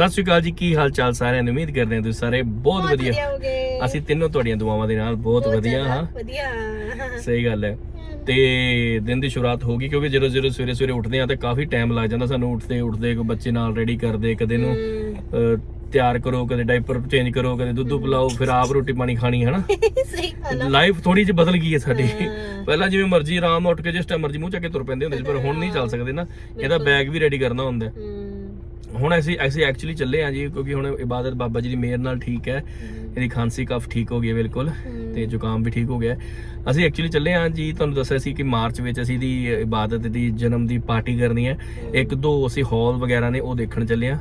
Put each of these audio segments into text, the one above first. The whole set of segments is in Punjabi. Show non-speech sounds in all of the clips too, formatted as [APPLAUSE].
ਸਤਿ ਸ਼੍ਰੀ ਅਕਾਲ ਜੀ ਕੀ ਹਾਲ ਚਾਲ ਸਾਰਿਆਂ ਨੂੰ? ਉਮੀਦ ਕਰਦੇ ਹਾਂ ਤੁਸੀਂ ਸਾਰੇ ਬਹੁਤ ਵਧੀਆ ਹੋਗੇ ਅਸੀਂ ਤਿੰਨੋਂ ਤੁਹਾਡੀਆਂ ਦੁਆਵਾਂ ਦੇ ਨਾਲ ਬਹੁਤ ਵਧੀਆ ਹਾਂ। ਵਧੀਆ। ਸਹੀ ਗੱਲ ਹੈ। ਤੇ ਦਿਨ ਦੀ ਸ਼ੁਰੂਆਤ ਹੋ ਗਈ ਕਿਉਂਕਿ ਜਦੋਂ ਜਦੋਂ ਸਵੇਰੇ ਸਵੇਰੇ ਉੱਠਦੇ ਆ ਤਾਂ ਕਾਫੀ ਟਾਈਮ ਲੱਗ ਜਾਂਦਾ ਸਾਨੂੰ ਉੱਠਦੇ ਉੱਠਦੇ ਕੋ ਬੱਚੇ ਨਾਲ ਰੈਡੀ ਕਰਦੇ ਕਦੇ ਨੂੰ ਤਿਆਰ ਕਰੋ ਕਦੇ ਡਾਈਪਰ ਚੇਂਜ ਕਰੋ ਕਦੇ ਦੁੱਧ ਪਿਲਾਓ ਫਿਰ ਆਪ ਰੋਟੀ ਪਾਣੀ ਖਾਣੀ ਹੈ ਨਾ? ਸਹੀ ਗੱਲ ਆ। ਲਾਈਫ ਥੋੜੀ ਜਿਹੀ ਬਦਲ ਗਈ ਹੈ ਸਾਡੀ। ਪਹਿਲਾਂ ਜਿਵੇਂ ਮਰਜ਼ੀ ਆਰਾਮ ਉੱਠ ਕੇ ਜਿਸ ਟਾਈਮ ਮਰਜ਼ੀ ਮੂੰਹ ਚੱਕ ਕੇ ਤੁਰ ਪੈਂਦੇ ਹੁੰਦੇ ਸੀ ਪਰ ਹੁਣ ਨਹੀਂ ਚੱਲ ਸਕਦੇ ਨਾ। ਇਹਦਾ ਬੈਗ ਵੀ ਰੈਡੀ ਕਰਨਾ ਹੁੰਦਾ। ਹੁਣ ਅਸੀਂ ਅਸੀਂ ਐਕਚੁਅਲੀ ਚੱਲੇ ਆ ਜੀ ਕਿਉਂਕਿ ਹੁਣ ਇਬਾਦਤ ਬਾਬਾ ਜੀ ਦੀ ਮਿਹਰ ਨਾਲ ਠੀਕ ਹੈ। ਇਹਦੀ ਖਾਂਸੀ ਕਫ ਠੀਕ ਹੋ ਗਈ ਹੈ ਬਿਲਕੁਲ ਤੇ ਜ਼ੁਕਾਮ ਵੀ ਠੀਕ ਹੋ ਗਿਆ। ਅਸੀਂ ਐਕਚੁਅਲੀ ਚੱਲੇ ਆ ਜੀ ਤੁਹਾਨੂੰ ਦੱਸਿਆ ਸੀ ਕਿ ਮਾਰਚ ਵਿੱਚ ਅਸੀਂ ਦੀ ਇਬਾਦਤ ਦੀ ਜਨਮ ਦੀ ਪਾਰਟੀ ਕਰਨੀ ਹੈ। ਇੱਕ ਦੋ ਅਸੀਂ ਹਾਲ ਵਗੈਰਾ ਨੇ ਉਹ ਦੇਖਣ ਚੱਲੇ ਆ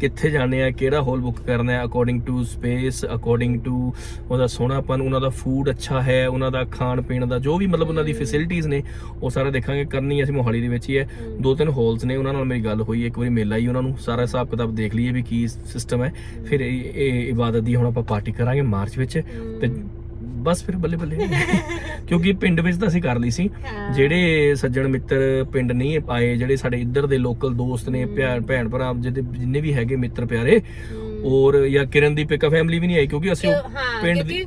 ਕਿੱਥੇ ਜਾਣੇ ਆ ਕਿਹੜਾ ਹਾਲ ਬੁੱਕ ਕਰਨਾ ਹੈ according to space according to ਉਹਦਾ ਸੋਹਣਾਪਨ ਉਹਨਾਂ ਦਾ ਫੂਡ ਅੱਛਾ ਹੈ ਉਹਨਾਂ ਦਾ ਖਾਣ ਪੀਣ ਦਾ ਜੋ ਵੀ ਮਤਲਬ ਉਹਨਾਂ ਦੀ ਫੈਸਿਲਿਟੀਆਂ ਨੇ ਉਹ ਸਾਰਾ ਦੇਖਾਂਗੇ ਕਰਨੀ ਅਸੀਂ ਮੋਹਾਲੀ ਦੇ ਵਿੱਚ ਹੀ ਹੈ। ਦੋ ਤਿੰਨ ਹਾਲਸ ਨੇ ਉਹਨਾਂ ਨਾਲ ਮੇਰੀ ਗੱਲ ਹੋਈ ਇੱਕ ਵਾਰੀ ਮਿਲ ਆਈ ਉਹਨਾਂ ਨੂੰ ਸਾਰਾ ਹਿਸਾਬ ਕਿਤਾਬ ਦੇਖ ਲਈਏ ਵੀ ਕੀ ਸਿਸਟਮ ਹੈ। ਫਿਰ ਇਹ ਇਹ ਇਬਾਦਤ ਦੀ ਹੁਣ ਆਪਾਂ ਪਾਰਟੀ ਕਰਾਂਗੇ ਮਾਰਚ ਵਿੱਚ ਤੇ ਬਸ ਫਿਰ ਬੱਲੇ ਬੱਲੇ ਕਿਉਂਕਿ ਪਿੰਡ ਵਿੱਚ ਤਾਂ ਅਸੀਂ ਕਰ ਲਈ ਸੀ। ਜਿਹੜੇ ਸੱਜਣ ਮਿੱਤਰ ਪਿੰਡ ਨਹੀਂ ਆਏ ਜਿਹੜੇ ਸਾਡੇ ਇੱਧਰ ਦੇ ਲੋਕਲ ਦੋਸਤ ਨੇ ਭੈਣ ਭੈਣ ਭਰਾ ਜਿਹਦੇ ਜਿੰਨੇ ਵੀ ਹੈਗੇ ਮਿੱਤਰ ਪਿਆਰੇ ਔਰ ਜਾਂ ਕਿਰਨ ਦੀ ਪਿਕਾ ਫੈਮਿਲੀ ਵੀ ਨਹੀਂ ਆਈ ਕਿਉਂਕਿ ਅਸੀਂ ਪਿੰਡ ਦੀ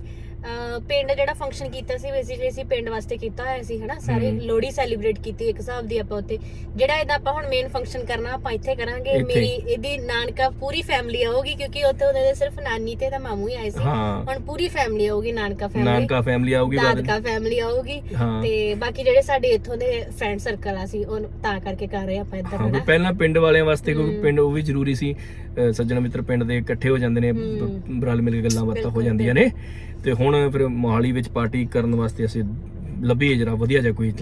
ਪਿੰਡ ਜਿਹੜਾ ਫੰਕਸ਼ਨ ਕੀਤਾ ਸੀ ਬੇਸਿਕਲੀ ਅਸੀਂ ਪਿੰਡ ਵਾਸਤੇ ਕੀਤਾ ਹੋਇਆ ਸੀ ਹਨਾ? ਸਾਰੇ ਹਮ। ਲੋਹੜੀ ਸੈਲੀਬ੍ਰੇਟ ਕੀਤੀ ਇੱਕ ਹਿਸਾਬ ਦੀ ਆਪਾਂ ਉੱਤੇ ਜਿਹੜਾ ਇਹਦਾ ਆਪਾਂ ਹੁਣ ਮੇਨ ਫੰਕਸ਼ਨ ਕਰਨਾ ਆਪਾਂ ਇੱਥੇ ਕਰਾਂਗੇ। ਇੱਥੇ। ਮੇਰੀ ਇਹਦੀ ਨਾਨਕਾ ਪੂਰੀ ਫੈਮਿਲੀ ਆਊਗੀ ਕਿਉਂਕਿ ਉੱਥੇ ਉਹਦੇ ਦੇ ਸਿਰਫ ਨਾਨੀ ਤੇ ਤਾਂ ਮਾਮੂ ਹੀ ਆਏ ਸੀ। ਹਾਂ। ਹੁਣ ਪੂਰੀ ਫੈਮਿਲੀ ਆਊਗੀ ਨਾਨਕਾ ਫੈਮਿਲੀ ਨਾਨਕਾ ਫੈਮਿਲੀ ਆਊਗੀ ਬਾਅਦ ਦਾਦਕਾ ਫੈਮਿਲੀ ਆਊਗੀ। ਹਾਂ। ਤੇ ਬਾਕੀ ਜਿਹੜੇ ਸਾਡੇ ਇੱਥੋਂ ਦੇ ਫਰੈਂਡ ਸਰਕਲ ਆ ਸੀ ਉਹ ਤਾਂ ਕਰਕੇ ਕਰ ਰਹੇ ਆਪਾਂ ਇੱਧਰ ਹਾਂ ਵੀ ਹਨਾ? ਪਹਿਲਾਂ ਪਿੰਡ ਵਾਲਿਆਂ ਵਾਸਤੇ ਕਿਉਂਕਿ ਪਿੰਡ ਉਹ ਵੀ ਜ਼ਰੂਰੀ ਸੀ। ਸੱਜਣ ਮਿੱਤਰ ਪਿੰਡ ਦੇ ਇਕੱਠੇ ਹੋ ਜਾਂਦੇ ਨੇ ਹਮ। ਬਰਾਲ ਮਿਲ ਕੇ ਗੱਲਾਂ ਬਾਤਾਂ ਹੋ ਬਿਲਕੁਲ, ਜਾਂਦੀਆਂ ਨੇ। ਤੇ ਹੁਣ ਫਿਰ ਮੋਹਾਲੀ ਵਿੱਚ ਪਾਰਟੀ ਕਰਨ ਵਾਸਤੇ ਅਸੀਂ ਲੱਭੀਏ ਜਰਾ ਵਧੀਆ ਜਿਹਾ ਕੋਈ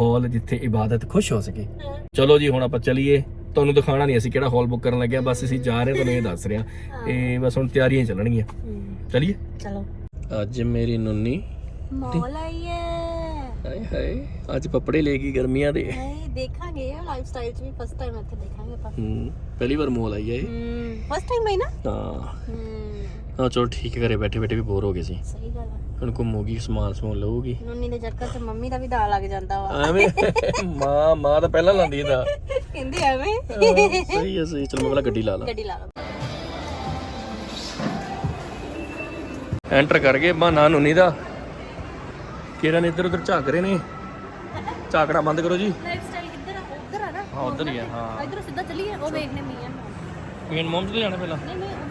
ਹਾਲ ਜਿੱਥੇ ਇਬਾਦਤ ਖੁਸ਼ ਹੋ ਸਕੇ। ਚਲੋ ਜੀ ਹੁਣ ਆਪਾਂ ਚਲੀਏ। ਤੁਹਾਨੂੰ ਦਿਖਾਣਾ ਨਹੀਂ ਅਸੀਂ ਕਿਹੜਾ ਹਾਲ ਬੁੱਕ ਕਰਨ ਲੱਗੇ ਆ। ਬਸ ਅਸੀਂ ਜਾ ਰਹੇ ਹਾਂ ਤੁਹਾਨੂੰ ਇਹ ਦੱਸ ਰਹੇ ਹਾਂ। ਇਹ ਬਸ ਹੁਣ ਤਿਆਰੀਆਂ ਹੀ। ਚੱਲਣਗੀਆਂ ਚਲਿਏ? ਚਲੋ। ਅੱਜ ਮੇਰੀ ਨੁੰਨੀ। ਮੌਲ ਆਈਏ ਹਾਏ ਹਾਏ ਅੱਜ ਕੱਪੜੇ ਲੈ ਗਈ ਗਰਮੀਆਂ ਦੇ। ਨਹੀਂ ਦੇਖਾਂਗੇ। ਲਾਈਫ ਸਟਾਈਲ ਚ ਵੀ ਫਸਟ ਟਾਈਮ ਇੱਥੇ ਦੇਖਾਂਗੇ ਆਪਾਂ। ਹੂੰ ਪਹਿਲੀ ਵਾਰ ਮੋਲ ਆਈ ਹੈ ਇਹ। ਫਸਟ ਟਾਈਮ ਹੈ ਨਾ? ਹਾਂ। ਹਮ ਹਾਂ ਚਲੋ ਠੀਕ ਹੈ ਘਰੇ ਬੈਠੇ ਬੈਠੇ ਵੀ ਬੋਰ ਹੋ ਗਏ ਸੀ। ਸਹੀ ਗੱਲ ਆ। ਹੁਣ ਘੁੰਮੂਗੀ ਸਮਾਨ ਸਮੂਨ ਲਊਗੀ। ਨੁੰਨੀ ਦੇ ਚੱਕਰ ਚ ਮੰਮੀ ਦਾ ਵੀ ਦਾ ਲੱਗ ਜਾਂਦਾ ਵਾ। ਐਵੇਂ? ਮਾਂ ਮਾਂ ਤਾਂ ਪਹਿਲਾਂ ਲਾਂਦੀ ਦਾ ਕਹਿੰਦੀ ਐਵੇਂ? ਸਹੀ ਹੈ ਸਹੀ ਚਲੋ ਮੈਂ ਪਹਿਲਾਂ ਗੱਡੀ ਲਾ ਲਾਂ। ਗੱਡੀ ਲਾ ਲਓ ਐਂਟਰ ਕਰ ਗਏ ਬਹਾਨਾ ਨੂਨੀ ਦਾ। ਕਿਰਨ ਇੱਧਰ ਉੱਧਰ ਝਾਕ ਰਹੇ ਨੇ? ਝਾਕਣਾ ਬੰਦ ਕਰੋ ਜੀ। ਲਾਈਫ ਸਟਾਈਲ ਕਿੱਧਰ ਆ? ਉੱਧਰ ਆ ਨਾ। ਹਾਂ ਉਧਰ ਹੀ ਆ ਹਾਂ। ਇਧਰੋਂ ਸਿੱਧਾ ਚੱਲੀਏ ਉਹ ਵੇਖਨੇ ਮੀਆਂ ਮੇਨ ਮੋਮ ਤੇ ਜਾਣਾ ਪਹਿਲਾਂ। ਨਹੀਂ ਨਹੀਂ ਉਹ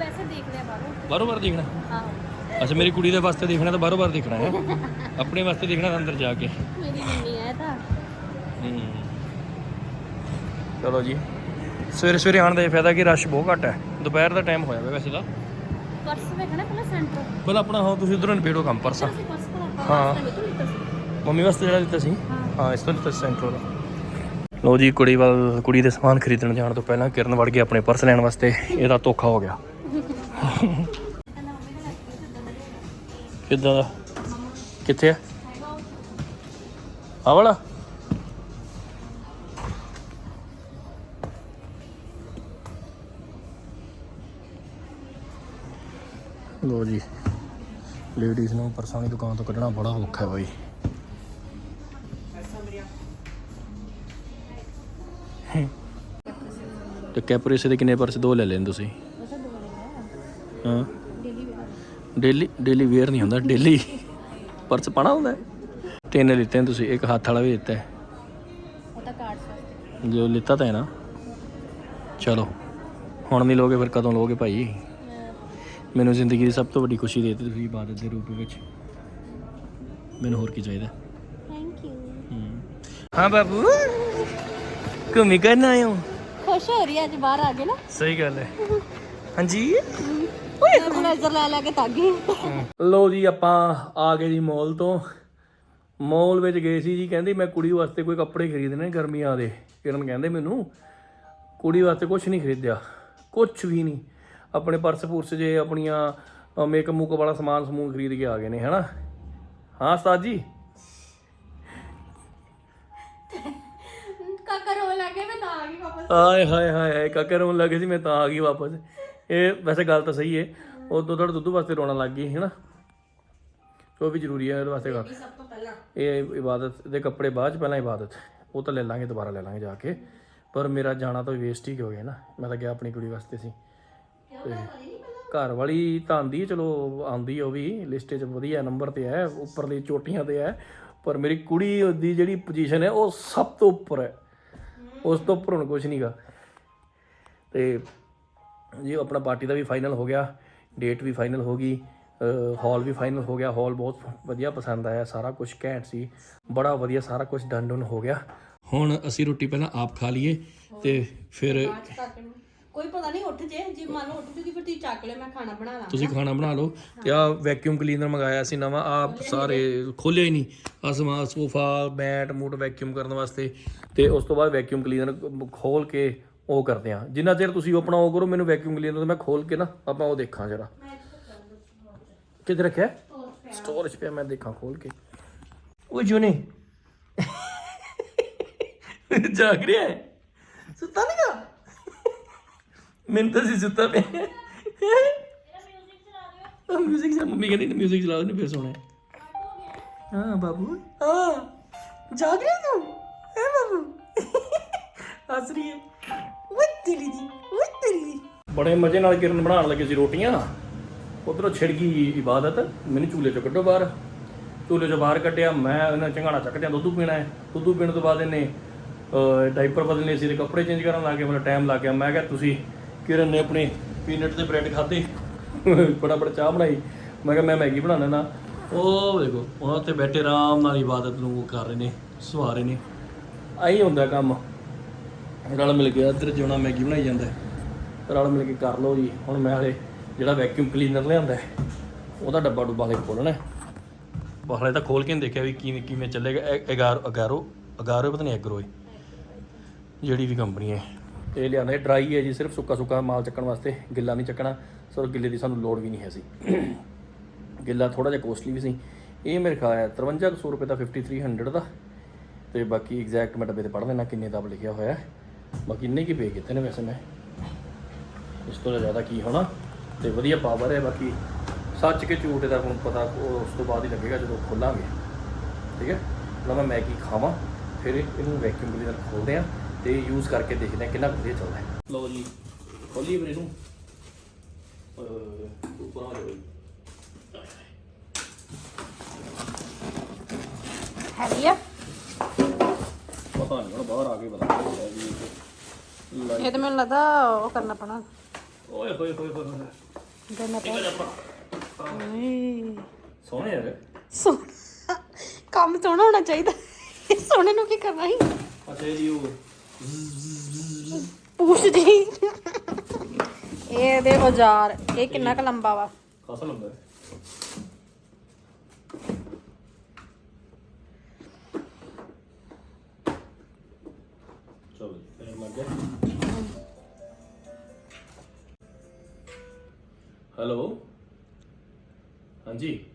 ਬਾਹਰੋਂ ਬਾਰੋ ਬਾਰ ਦੇਖਣਾ ਅੱਛਾ ਮੇਰੀ ਕੁੜੀ ਦੇ ਵਾਸਤੇ ਦੇਖਣਾ ਤਾਂ ਬਾਰੋ ਬਾਰ ਦੇਖਣਾ ਹੈ। ਆਪਣੇ ਵਾਸਤੇ ਦੇਖਣਾ ਤਾਂ ਅੰਦਰ ਜਾ ਕੇ। ਮੇਰੀ ਮੰਮੀ ਹੈ ਤਾਂ। ਹੂੰ। ਚਲੋ ਜੀ। ਸਵੇਰੇ ਸਵੇਰੇ ਆਉਣ ਦਾ ਇਹ ਫਾਇਦਾ ਕਿ ਰਸ਼ ਬਹੁਤ ਘੱਟ ਹੈ। ਦੁਪਹਿਰ ਦਾ ਟਾਈਮ ਹੋਇਆ ਵਾ ਵੈਸੇ ਤਾਂ। ਪਰਸ ਵੇਖਣਾ ਪਹਿਲਾਂ ਸੈਂਟਰ ਪਹਿਲਾਂ ਆਪਣਾ ਹਾਂ ਤੁਸੀਂ ਉਧਰੋਂ ਨਿਬੇੜੋ ਕੰਮ ਪਰਸਾ। ਹਾਂ। ਮੰਮੀ ਵਾਸਤੇ ਜਿਹੜਾ ਦਿੱਤਾ ਸੀ? ਹਾਂ। ਇਸ ਤੋਂ ਦਿੱਤਾ ਸੈਂਟਰ ਲੋ ਜੀ ਕੁੜੀ ਵੱਲ ਕੁੜੀ ਦੇ ਸਮਾਨ ਖਰੀਦਣ ਜਾਣ ਤੋਂ ਪਹਿਲਾਂ ਕਿਰਨ ਵੜ ਗਿਆ ਆਪਣੇ ਪਰਸ ਲੈਣ ਵਾਸਤੇ। ਇਹਦਾ ਧੋਖਾ ਹੋ ਗਿਆ। ਕਿੱਦਾਂ ਦਾ? ਕਿੱਥੇ ਆ? ਆ ਵਾਲਾ ਲੋ ਜੀ ਲੇਡੀਜ਼ ਨੂੰ ਪਰਸਾਂ ਦੀ ਦੁਕਾਨ ਤੋਂ ਕੱਢਣਾ ਬੜਾ ਔਖਾ ਹੈ ਬਾਈ। ਤੇ ਕੈਪਰੇਸੇ ਦੇ ਕਿੰਨੇ ਪਰਸ? ਦੋ ਲੈ ਲੈਣ ਤੁਸੀਂ। ਹਾਂ। ਡੇਲੀ ਡੇਲੀ ਵੇਅਰ ਨਹੀਂ ਹੁੰਦਾ ਡੇਲੀ ਪਰਸ ਪਾਣਾ ਹੁੰਦਾ? ਤਿੰਨ ਲਿੱਤੇ ਨੇ ਤੁਸੀਂ ਇੱਕ ਹੱਥ ਵਾਲਾ ਵੀ ਦਿੱਤਾ ਹੈ। ਉਹ ਤਾਂ ਕਾਰਡ ਵਾਸਤੇ। ਜੋ ਲਿੱਤਾ ਤਾਂ ਹੈ ਨਾ। ਚਲੋ ਹੁਣ ਨਹੀਂ ਲੋਗੇ ਫਿਰ ਕਦੋਂ ਲੋਗੇ ਭਾਈ? ਮੈਨੂੰ ਜ਼ਿੰਦਗੀ ਦੀ ਸਭ ਤੋਂ ਵੱਡੀ ਖੁਸ਼ੀ ਦੇ ਦਿੱਤੀ ਤੁਸੀਂ ਇਬਾਦਤ ਦੇ ਰੂਪ ਵਿੱਚ। ਮੈਨੂੰ ਹੋਰ ਕੀ ਚਾਹੀਦਾ? ਥੈਂਕ ਯੂ ਹਾਂ। ਬਾਬੂ ਘੁੰਮੀ ਕਰਨ ਆਏ ਹੋ? ਖੁਸ਼ ਹੋ ਰਹੀ ਹੈ ਅੱਜ ਬਾਹਰ ਆ ਕੇ ਨਾ। ਸਹੀ ਗੱਲ ਹੈ। ਹਾਂਜੀ? ਓਏ ਲੈ ਲੈ ਕੇ ਤਾਗੀ ਲੋ ਜੀ ਆਪਾਂ ਆ ਗਏ ਜੀ ਮਾਲ ਤੋਂ। ਮਾਲ ਵਿੱਚ ਗਏ ਸੀ ਜੀ ਕਹਿੰਦੀ ਮੈਂ ਕੁੜੀ ਵਾਸਤੇ ਕੋਈ ਕੱਪੜੇ ਖਰੀਦਣੇ ਗਰਮੀਆਂ ਦੇ। ਕਿਰਨ ਕਹਿੰਦੇ ਮੈਨੂੰ ਕੁੜੀ ਵਾਸਤੇ ਕੁਝ ਨਹੀਂ ਖਰੀਦਿਆ ਕੁਝ ਵੀ ਨਹੀਂ। ਆਪਣੇ ਪਰਸ ਪੁਰਸ ਜੇ ਆਪਣੀਆਂ ਮੇਕਅਪ ਮੂਕਅਪ ਵਾਲਾ ਸਮਾਨ ਸਮੂਨ ਖਰੀਦ ਕੇ ਆ ਗਏ ਨੇ ਹਨਾ? ਹਾਂ ਉਸਤਾਦ ਜੀ? ਕਾਕਾ ਰੋ ਲੱਗੇ ਮੈਂ ਤਾਂ ਆ ਗਈ ਵਾਪਸ। ਆਏ ਹਾਏ ਹਾਏ ਹਾਏ ਕਾਕਾ ਰੋਣ ਲੱਗੇ ਸੀ ਮੈਂ ਤਾਂ ਆ ਗਈ ਵਾਪਸ। ਇਹ ਵੈਸੇ ਗੱਲ ਤਾਂ ਸਹੀ ਹੈ ਉਹ ਦੋ ਥੋੜਾ ਦੁੱਧ ਵਾਸਤੇ ਰੋਣਾ ਲੱਗ ਗਈ ਹੈ ਨਾ ਉਹ ਵੀ ਜ਼ਰੂਰੀ ਹੈ ਉਹਦੇ ਵਾਸਤੇ ਗੱਲ। ਸਭ ਤੋਂ ਪਹਿਲਾਂ। ਇਹ ਇਬਾਦਤ ਦੇ ਕੱਪੜੇ ਬਾਅਦ ਚ ਪਹਿਲਾਂ ਇਬਾਦਤ। ਉਹ ਤਾਂ ਲੈ ਲਾਂਗੇ ਦੁਬਾਰਾ ਲੈ ਲਾਂਗੇ ਜਾ ਕੇ। ਪਰ ਮੇਰਾ ਜਾਣਾ ਤਾਂ ਵੇਸਟ ਹੀ ਹੋ ਗਿਆ ਨਾ। ਮੈਂ ਤਾਂ ਗਿਆ ਆਪਣੀ ਕੁੜੀ ਵਾਸਤੇ ਸੀ। ਤੇ ਘਰ ਵਾਲੀ ਤਾਂ ਆਂਦੀ ਚਲੋ ਆਂਦੀ ਉਹ ਵੀ। ਲਿਸਟ 'ਚ ਵਧੀਆ ਨੰਬਰ ਤੇ ਹੈ ਉੱਪਰਲੀ ਚੋਟੀਆਂ ਤੇ ਹੈ ਪਰ ਮੇਰੀ ਕੁੜੀ ਦੀ ਜਿਹੜੀ ਪੋਜੀਸ਼ਨ ਹੈ ਉਹ ਸਭ ਤੋਂ ਉੱਪਰ ਹੈ ਉਸ ਤੋਂ ਉੱਪਰ ਹੁਣ ਕੁਝ ਨਹੀਂਗਾ ਤੇ ਜੀ ਆਪਣਾ ਪਾਰਟੀ ਦਾ ਵੀ ਫਾਈਨਲ ਹੋ ਗਿਆ ਡੇਟ ਵੀ ਫਾਈਨਲ ਹੋ ਗਈ ਹਾਲ ਵੀ ਫਾਈਨਲ ਹੋ ਗਿਆ ਹਾਲ ਬਹੁਤ ਵਧੀਆ ਪਸੰਦ ਆਇਆ ਸਾਰਾ ਕੁਝ ਘੈਂਟ ਸੀ ਬੜਾ ਵਧੀਆ ਸਾਰਾ ਕੁਝ ਡਨ ਡਨ ਹੋ ਗਿਆ। ਹੁਣ ਅਸੀਂ ਰੋਟੀ ਪਹਿਲਾਂ ਆਪ ਖਾ ਲਈਏ ਤੇ ਫਿਰ ਕੋਈ ਪਤਾ ਨਹੀਂ ਉੱਠ ਜੇ ਜੇ ਮੰਨ ਲਓ ਉੱਠ ਜੂਗੀ ਫਿਰ ਤੁਸੀਂ ਚੱਕ ਲਿਓ ਮੈਂ ਖਾਣਾ ਬਣਾ ਲਾਂ ਤੁਸੀਂ ਖਾਣਾ ਬਣਾ ਲਓ ਤੇ ਆ ਵੈਕਿਊਮ ਕਲੀਨਰ ਮੰਗਾਇਆ ਸੀ ਨਵਾਂ ਆ ਸਾਰੇ ਖੋਲਿਆ ਹੀ ਨਹੀਂ। ਆ ਸਮਾਨ ਸੋਫਾ ਬੈਟ ਮੂਟ ਵੈਕਿਊਮ ਕਰਨ ਵਾਸਤੇ ਤੇ ਉਸ ਤੋਂ ਬਾਅਦ ਵੈਕਿਊਮ ਕਲੀਨਰ ਖੋਲ ਕੇ ਉਹ ਕਰਦੇ ਆ। ਜਿੰਨਾ ਚਿਰ ਤੁਸੀਂ ਆਪਣਾ ਉਹ ਕਰੋ, ਮੈਨੂੰ ਵੈਕਿਊਮ ਕਲੀਨਰ ਮੈਂ ਖੋਲ ਕੇ ਨਾ ਆਪਾਂ ਉਹ ਦੇਖਾਂ ਜਰਾ। ਕਿੱਥੇ ਰੱਖਿਆ? ਸਟੋਰੇਜ ਪਿਆ, ਮੈਂ ਦੇਖਾਂ ਖੋਲ ਕੇ। ਓਏ ਜੁਨੇ। ਜਾਗ ਰਿਹਾ ਹੈ। ਸੁੱਤਾ ਨਹੀਂ ਮੈਨੂੰ ਤਾਂ ਸੀ ਸੁੱਤਾ ਪਿਆ। ਮਿਊਜ਼ਿਕ ਚਲਾ, ਮੰਮੀ ਕਹਿੰਦੀ ਮਿਊਜ਼ਿਕ ਚਲਾ ਉਹਨੇ ਫਿਰ ਸੋਣਾ ਹਾਂ, ਬਾਬੂ। ਹਾਂ। ਜਾਗ ਰਿਹਾ ਤੂੰ? ਹੈ ਬਾਬੂ? ਹੱਸ ਰਹੀ ਹੈ। ਉਹ ਤੇਰੀ ਦੀ ਉਹ ਤੇਰੀ ਬੜੇ ਮਜ਼ੇ ਨਾਲ ਕਿਰਨ ਬਣਾਉਣ ਲੱਗੇ ਸੀ ਰੋਟੀਆਂ ਉਧਰੋਂ ਛਿੜ ਗਈ ਇਬਾਦਤ, ਮੈਨੂੰ ਚੂਲੇ ਚੋਂ ਕੱਢੋ ਬਾਹਰ। ਚੂਲੇ ਚੋਂ ਬਾਹਰ ਕੱਢਿਆ, ਮੈਂ ਇਹਨਾਂ ਚੰਗਾਣਾ ਚੱਕਦਿਆਂ ਦੁੱਧ ਪੀਣਾ ਹੈ। ਦੁੱਧ ਪੀਣ ਤੋਂ ਬਾਅਦ ਇਹਨੇ ਡਾਈਪਰ ਬਦਲਨੇ ਸੀ ਤੇ ਕੱਪੜੇ ਚੇਂਜ ਕਰਨ ਲੱਗ ਗਏ ਮੇਰਾ ਟਾਈਮ ਲੱਗ ਗਿਆ। ਮੈਂ ਕਿਹਾ, ਤੁਸੀਂ ਕਿਰਨ ਨੇ ਆਪਣੇ ਪੀਨਟ ਤੇ ਬ੍ਰੈਡ ਖਾਦੇ ਬੜਾ ਬੜਾ ਚਾਹ ਬਣਾਈ। ਮੈਂ ਕਿਹਾ, ਮੈਂ ਮੈਗੀ ਬਣਾ ਲੈਣਾ ਉਹ ਦੇਖੋ, ਉਹਨਾਂ ਤੇ ਬੈਠੇ ਆਰਾਮ ਨਾਲ ਇਬਾਦਤ ਨੂੰ ਉਹ ਕਰ ਰਹੇ ਨੇ ਸਵਾ ਰਹੇ ਨੇ। ਆਹੀ ਹੁੰਦਾ ਕੰਮ। ਰਲ ਮਿਲ ਕੇ ਇੱਧਰ ਜਿਉਣਾ ਮੈਗੀ ਬਣਾਈ ਜਾਂਦਾ। ਰਲ ਮਿਲ ਕੇ ਕਰ ਲਓ ਜੀ। ਹੁਣ ਮੈਂ ਹਲੇ ਜਿਹੜਾ ਵੈਕਿਊਮ ਕਲੀਨਰ ਲਿਆਂਦਾ ਉਹਦਾ ਡੱਬਾ ਡੁੱਬਾ ਹਲੇ ਖੋਲਣਾ ਹਲੇ ਤਾਂ ਖੋਲ ਕੇ ਨਹੀਂ ਦੇਖਿਆ ਵੀ ਕਿਵੇਂ ਕਿਵੇਂ ਚੱਲੇਗਾ। 11 11 11 ਪਤਾ ਨਹੀਂ ਐਗਰੋ ਜਿਹੜੀ ਵੀ ਕੰਪਨੀ ਹੈ। ਇਹ ਲਿਆਂਦਾ ਡਰਾਈ ਹੈ ਜੀ ਸਿਰਫ ਸੁੱਕਾ ਸੁੱਕਾ ਮਾਲ ਚੱਕਣ ਵਾਸਤੇ। ਗਿੱਲਾ ਨਹੀਂ ਚੱਕਣਾ। ਸੋ ਗਿੱਲੇ ਦੀ ਸਾਨੂੰ ਲੋੜ ਵੀ ਨਹੀਂ ਹੈ ਸੀ। ਗਿੱਲਾ ਥੋੜਾ ਜਿਹਾ ਕੋਸਟਲੀ ਵੀ ਸੀ। ਇਹ ਮੇਰੇ ਖਿਆਲ ਹੈ 5300 ਰੁਪਏ ਦਾ 5300 ਦਾ। ਤੇ ਬਾਕੀ ਐਗਜ਼ੈਕਟ ਮੈਂ ਡੱਬੇ ਤੇ ਪੜ੍ਹ ਲੈਣਾ ਕਿੰਨੇ ਦਾ ਲਿਖਿਆ ਹੋਇਆ ਹੈ। ਬਾਕੀ ਇੰਨੇ ਕੀ ਪੇ ਕੀਤੇ ਨੇ ਵੈਸੇ ਮੈਂ। ਇਸ ਤੋਂ ਜ਼ਿਆਦਾ ਕੀ ਹੋਣਾ ਤੇ ਵਧੀਆ ਪਾਵਰ ਹੈ, ਬਾਕੀ ਸੱਚ ਕੇ ਝੂਠ ਦਾ ਹੁਣ ਪਤਾ ਉਸ ਤੋਂ ਬਾਅਦ ਹੀ ਲੱਗੇਗਾ ਜਦੋਂ ਖੋਲਾਂਗੇ। ਠੀਕ ਹੈ? ਹੁਣ ਮੈਂ ਮੈਗੀ ਖਾਵਾਂ, ਫਿਰ ਇਹਨੂੰ ਵੈਕਿਊਮ ਕਲੀਨਰ ਖੋਲਦੇ ਆ ਤੇ ਯੂਜ਼ ਕਰਕੇ ਦੇਖਦੇ ਆ ਕਿੰਨਾ ਕੁ ਵਧੀਆ ਚੱਲਦਾ ਹੈ। ਲਓ ਜੀ, ਖੋਲੀਏ ਵੀਰੇ ਨੂੰ ਉੱਪਰ ਆ ਜਾਓ ਹੈਗੀ ਆ ਪਤਾ ਨਹੀਂ ਹੁਣ ਬਾਹਰ ਆ ਕੇ ਪਤਾ ਲੱਗਦਾ ਵੀ ਇਹ ਲਾਈ ਇਹ ਤਾਂ ਮੈਨੂੰ ਲੱਗਦਾ ਉਹ ਕਰਨਾ ਪੈਣਾ। ਓਏ ਹੋਏ ਹੋਏ ਹੋਏ ਹੋਏ। ਪੈਣਾ ਓਏ ਸੋਹਣੇ ਯਾਰ ਸੋਹਣਾ ਕੰਮ ਸੋਹਣਾ ਹੋਣਾ ਚਾਹੀਦਾ। ਸੋਹਣੇ ਨੂੰ ਕੀ ਕਰਨਾ ਸੀ? ਅੱਛਾ ਜੀ ਉਹ। ਪੂਛ ਜੀ ਇਹ ਦੇ ਔਜ਼ਾਰ ਇਹ ਕਿੰਨਾ ਕੁ ਲੰਬਾ ਵਾ। ਖਾਸਾ ਲੰਬਾ ਹੈ ਚਲੋ ਫਿਰ ਲੱਗ ਹੈਲੋ? ਹਾਂਜੀ।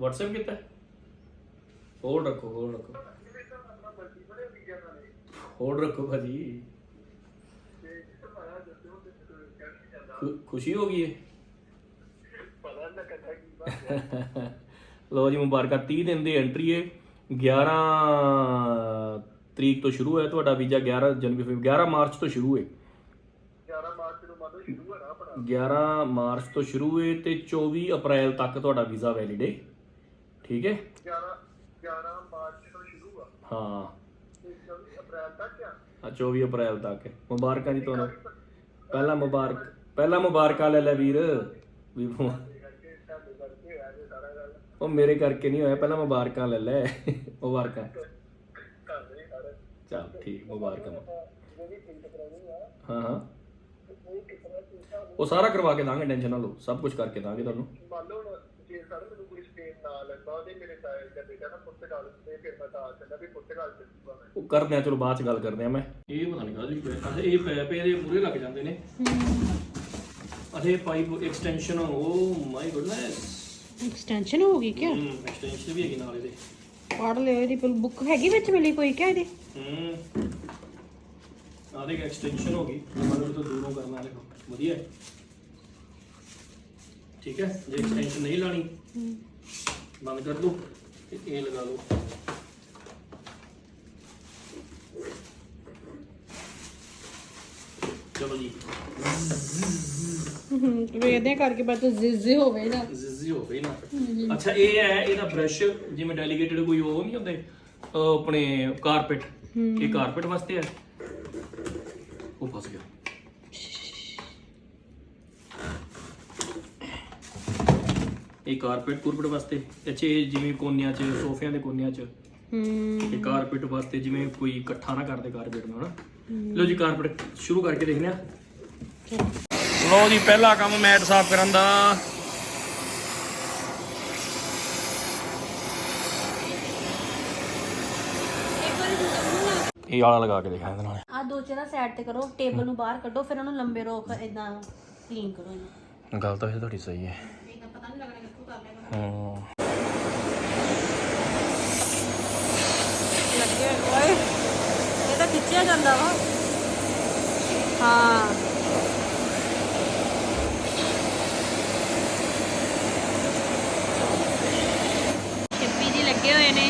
WhatsApp ਕੀਤਾ? ਹੋਲਡ ਰੱਖੋ ਹੋਲਡ ਰੱਖੋ। ਹੋਲਡ ਰੱਖੋ ਭਾਜੀ। ਖੁਸ਼ੀ ਹੋ ਗਈ ਹੈ ਲੋ ਜੀ ਮੁਬਾਰਕਾਂ 30 ਦਿਨ ਦੀ ਐਂਟਰੀ ਹੈ 11 ਤਰੀਕ ਤੋਂ ਸ਼ੁਰੂ ਹੈ ਤੁਹਾਡਾ ਵੀਜ਼ਾ 11 ਜਨਵਰੀ ਫਰਵਰੀ 11 ਮਾਰਚ ਤੋਂ ਸ਼ੁਰੂ ਹੈ 11 ਮਾਰਚ ਤੋਂ ਮਤਲਬ ਸ਼ੁਰੂ ਹੈ ਨਾ ਆਪਣਾ। 11 ਮਾਰਚ ਤੋਂ ਸ਼ੁਰੂ ਹੈ ਤੇ 24 ਅਪ੍ਰੈਲ ਤੱਕ ਤੁਹਾਡਾ ਵੀਜ਼ਾ ਵੈਲਿਡ ਹੈ ਠੀਕ ਹੈ 11 11 ਮਾਰਚ ਤੋਂ ਸ਼ੁਰੂ ਆ। ਹਾਂ। ਤੇ 24 ਅਪ੍ਰੈਲ ਤੱਕ ਆ? ਆ 24 ਅਪ੍ਰੈਲ ਤੱਕ ਹੈ। ਮੁਬਾਰਕਾਂ ਜੀ ਤੁਹਾਨੂੰ। ਪਹਿਲਾ ਮੁਬਾਰਕ ਪਹਿਲਾ ਮੁਬਾਰਕਾਂ ਲੈ ਲੈ ਵੀਰ। ਵੀ ਉਹ ਮੇਰੇ ਕਰਕੇ ਨਹੀਂ ਹੋਇਆ ਪਹਿਲਾਂ ਮੁਬਾਰਕਾਂ ਲੈ ਲੈ। ਮੁਬਾਰਕਾਂ। ਚੱਲ ਠੀਕ ਮੁਬਾਰਕਾਂ ਹਾਂ ਹਾਂ। ਉਹ ਉਹ ਸਾਰਾ ਕਰਵਾ ਕੇ ਦਾਂਗੇ ਟੈਨਸ਼ਨ ਨਾ ਲਓ। ਸਭ ਕੁਝ ਕਰਕੇ ਦਾਂਗੇ ਤੁਹਾਨੂੰ। ਮੰਨ ਲਓ ਹੁਣ ਜੇ ਸਰ ਮੈਨੂੰ ਕੋਈ ਸਪੇਨ ਨਾ ਲੱਗਾ ਉਹਦੇ ਮੇਰੇ ਤਾਏ ਦਾ ਬੇਟਾ ਨਾ ਪੁਰਤਗਾਲ ਤੇ ਫਿਰ ਮੈਂ ਤਾਂ ਕਹਿੰਦਾ ਵੀ ਪੁਰਤਗਾਲ ਚ ਜੂਗਾ ਮੈਂ। ਉਹ ਕਰਦੇ ਆ ਚਲੋ ਬਾਅਦ ਚ ਗੱਲ ਕਰਦੇ ਆ ਮੈਂ। ਇਹ ਪਤਾ ਨਹੀਂ ਕਾਹਦੀ ਪੈ ਅੱਛਾ ਇਹ ਪੈ ਪੈ ਇਹਦੇ ਮੂਰੇ ਲੱਗ ਜਾਂਦੇ ਨੇ। ਅੱਛਾ ਇਹ pipe extension oh my goodness extension ਹੋ ਗਈ ਕਿਆ? ਐਕਸਟੈਂਸ਼ਨ ਵੀ ਹੈਗੀ ਨਾਲ ਇਹਦੇ। ਪੜ ਲਿਓ ਇਹਦੀ ਬੁੱਕ ਹੈਗੀ ਵਿੱਚ ਮਿਲੀ ਕੋਈ ਕਿਆ ਇਹਦੀ? ਹੂੰ। ਆਹ ਦੇਖ ਐਕਸਟੈਂਸ਼ਨ ਹੋ ਗਈ। ਮਤਲਬ ਤੋਂ ਦੂਰੋਂ ਕਰਨਾ ਦੇਖੋ। ਵਧੀਆ ਹੈ। ਠੀਕ ਹੈ? ਜੇ ਐਕਸਟੈਂਸ਼ਨ ਨਹੀਂ ਲਾਣੀ ਬੰਦ ਕਰ ਦੋ ਤੇ ਇਹ ਲਗਾ ਲਓ। ਚਲੋ ਜੀ। ਵੇਖਦੇ ਕਰਕੇ ਬਾਅਦ ਚ ਜ਼ਿਜ਼ੇ ਹੋਵੇ ਨਾ। ਜ਼ਿਜ਼ੀ ਹੋ ਗਈ ਨਾ। ਅੱਛਾ ਇਹ ਹੈ ਇਹਦਾ ਬ੍ਰਸ਼ ਜਿਵੇਂ ਡੈਲੀਗੇਟਡ ਕੋਈ ਉਹ ਨਹੀਂ ਹੁੰਦੇ ਅਹ ਆਪਣੇ ਕਾਰਪੇਟ ਇਹ ਕਾਰਪੇਟ ਵਾਸਤੇ ਹੈ। ਉਹ ਫਸ ਗਿਆ। ਇਹ ਕਾਰਪੇਟ ਕੁਰਪਟ ਵਾਸਤੇ। ਅੱਛੇ ਇਹ ਜਿਵੇਂ ਕੋਨਿਆਂ 'ਚ ਸੋਫਿਆਂ ਦੇ ਕੋਨਿਆਂ 'ਚ। ਹੂੰ ਇਹ ਕਾਰਪੇਟ ਵਾਸਤੇ ਜਿਵੇਂ ਕੋਈ ਇਕੱਠਾ ਨਾ ਕਰਦੇ ਕਾਰਪੇਟ ਨੂੰ ਹਨਾ? ਲਓ ਜੀ ਕਾਰਪੇਟ ਸ਼ੁਰੂ ਕਰਕੇ ਦੇਖਦੇ ਆ ਲਓ ਜੀ ਪਹਿਲਾ ਕੰਮ ਮੈਟ ਸਾਫ਼ ਕਰਨ ਦਾ। ਇਹ ਆਲਾ ਲਗਾ ਕੇ ਦੇਖਾਂ ਇਹਦੇ ਨਾਲ। ਆ ਦੋ ਚੇਰਾ ਸਾਈਡ ਤੇ ਕਰੋ ਟੇਬਲ ਨੂੰ ਬਾਹਰ ਕੱਢੋ ਫਿਰ ਉਹਨੂੰ ਲੰਬੇ ਰੋਕ ਇਦਾਂ ਕਲੀਨ ਕਰੋ ਇਹਨੂੰ। ਗੱਲ ਤਾਂ ਇਹ ਤੁਹਾਡੀ ਸਹੀ ਹੈ। ਪਤਾ ਨਹੀਂ ਲੱਗਣਾ ਕਿੱਥੋਂ ਕਰ ਲੈਣਾ ਹਾਂ। ਲੱਗੇ ਹੋਏ। ਓਏ ਖਿੱਚਿਆ ਜਾਂਦਾ ਵਾ। ਹਾਂ। ਚਿੱਪੀ ਜੀ ਲੱਗੇ ਹੋਏ ਨੇ।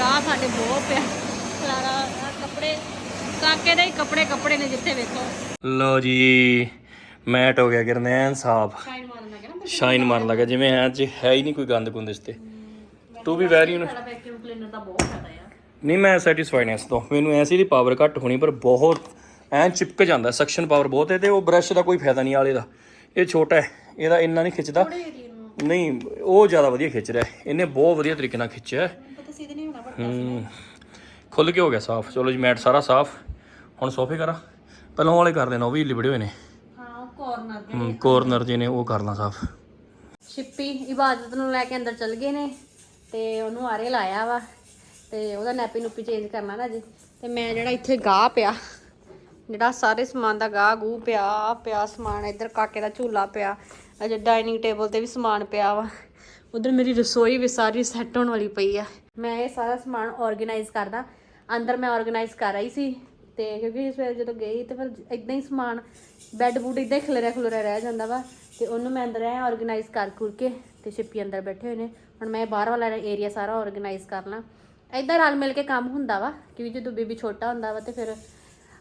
ਗਾਹ ਸਾਡੇ ਬਹੁਤ ਪਿਆ। ਆਹ ਕੱਪੜੇ। ਕਾਕੇ ਦੇ ਹੀ ਕੱਪੜੇ ਕੱਪੜੇ ਨੇ ਜਿੱਥੇ ਵੇਖੋ। ਲਓ ਜੀ ਮੈਟ ਹੋ ਗਿਆ ਗਿਰਨੈਨ ਸਾਫ਼। ਸ਼ਾਈਨ ਮਾਰਨ ਲੱਗਾ ਨਾ ਸ਼ਾਈਨ ਮਾਰਨ ਲੱਗਾ ਜਿਵੇਂ ਐ ਚ ਹੈ ਹੀ ਨਹੀਂ ਕੋਈ ਗੰਦ ਗੁੰਦ ਇਸ ਤੇ। ਤੂੰ ਵੀ ਵੈਰੀ ਸਾਡਾ ਵੈਕਿਊਮ ਕਲੀਨਰ ਦਾ ਬਹੁਤ ਫਾਇਦਾ ਆ। ਨਹੀਂ ਮੈਂ ਸੈਟੀਸਫਾਈਡ ਹਾਂ ਇਸ ਤੋਂ। ਮੈਨੂੰ ਐਸੀ ਦੀ ਪਾਵਰ ਘੱਟ ਹੋਣੀ ਪਰ ਬਹੁਤ ਐਨ ਚਿਪਕ ਜਾਂਦਾ ਸਕਸ਼ਨ ਪਾਵਰ ਬਹੁਤ ਹੈ ਤੇ ਉਹ ਬ੍ਰਸ਼ ਦਾ ਕੋਈ ਫਾਇਦਾ ਨਹੀਂ ਆਲੇ ਦਾ। ਇਹ ਛੋਟਾ ਹੈ ਇਹਦਾ ਇੰਨਾ ਨਹੀਂ ਖਿੱਚਦਾ। ਨਹੀਂ ਉਹ ਜ਼ਿਆਦਾ ਵਧੀਆ ਖਿੱਚ ਰਿਹਾ। ਇਹਨੇ ਬਹੁਤ ਵਧੀਆ ਤਰੀਕੇ ਨਾਲ ਖਿੱਚਿਆ ਹੈ। ਨਹੀਂ ਖੁੱਲ ਕੇ ਹੋ ਗਿਆ ਸਾਫ਼। ਚਲੋ ਜੀ ਮੈਟ ਸਾਰਾ ਸਾਫ਼। ਹੁਣ ਸੋਫੇ ਕਰਾਂ। ਪਹਿਲਾਂ ਵਾਲੇ ਕਰ ਦੇਣਾ ਉਹ ਵੀ ਲਿਬੜੇ ਹੋਏ ਨੇ। ਹਾਂ ਉਹ ਕਾਰਨਰ ਹੂੰ ਕੋਰਨਰ ਜੇ ਨੇ ਉਹ ਕਰਨਾ ਸਾਫ਼। ਸ਼ਿੱਪੀ ਇਬਾਦਤ ਨੂੰ ਲੈ ਕੇ ਅੰਦਰ ਚਲ ਗਏ ਨੇ ਤੇ ਉਹਨੂੰ ਆਰੇ ਲਾਇਆ ਵਾ। ਤੇ ਉਹਦਾ ਨੈਪੀ ਨੂਪੀ ਚੇਂਜ ਕਰਨਾ ਨਾ ਜੀ। ਤੇ ਮੈਂ ਜਿਹੜਾ ਇੱਥੇ ਗਾਹ ਪਿਆ, ਜਿਹੜਾ ਸਾਰੇ ਸਮਾਨ ਦਾ ਗਾਹ ਗੂ ਪਿਆ, ਆਹ ਪਿਆ ਸਮਾਨ, ਇੱਧਰ ਕਾਕੇ ਦਾ ਝੂਲਾ ਪਿਆ, ਅਜੇ ਡਾਈਨਿੰਗ ਟੇਬਲ ਤੇ ਵੀ ਸਮਾਨ ਪਿਆ ਵਾ। ਉਧਰ ਮੇਰੀ ਰਸੋਈ ਵੀ ਸਾਰੀ ਸੈੱਟ ਹੋਣ ਵਾਲੀ ਪਈ ਆ। ਮੈਂ ਇਹ ਸਾਰਾ ਸਮਾਨ ਆਰਗੇਨਾਈਜ਼ ਕਰਦਾ। ਅੰਦਰ ਮੈਂ ਆਰਗੇਨਾਈਜ਼ ਕਰ ਰਹੀ ਸੀ ਤੇ ਕਿਉਂਕਿ ਸਵੇਰ ਜਦੋਂ ਗਈ ਤੇ ਫਿਰ ਇਦਾਂ ਹੀ ਸਮਾਨ ਬੈੱਡ ਬੂਟ ਇਦਾਂ ਹੀ ਖਿਲਰਿਆ ਖਿਲਰਿਆ ਰਹਿ ਜਾਂਦਾ ਵਾ ਤੇ ਉਹਨੂੰ ਮੈਂ ਅੰਦਰ ਐ ਆਰਗੇਨਾਈਜ਼ ਕਰ ਕੁਰ ਕੇ ਤੇ ਛਿੱਪੀ ਅੰਦਰ ਬੈਠੇ ਹੋਏ ਨੇ। ਹੁਣ ਮੈਂ ਬਾਹਰ ਵਾਲਾ ਏਰੀਆ ਸਾਰਾ ਆਰਗੇਨਾਈਜ਼ ਲਾਂ। ਇਦਾਂ ਰਲ ਮਿਲ ਕੇ ਕੰਮ ਹੁੰਦਾ ਵਾ ਕਿਉਂਕਿ ਜਦੋਂ ਬੇਬੀ ਛੋਟਾ ਹੁੰਦਾ ਵਾ ਤੇ ਫਿਰ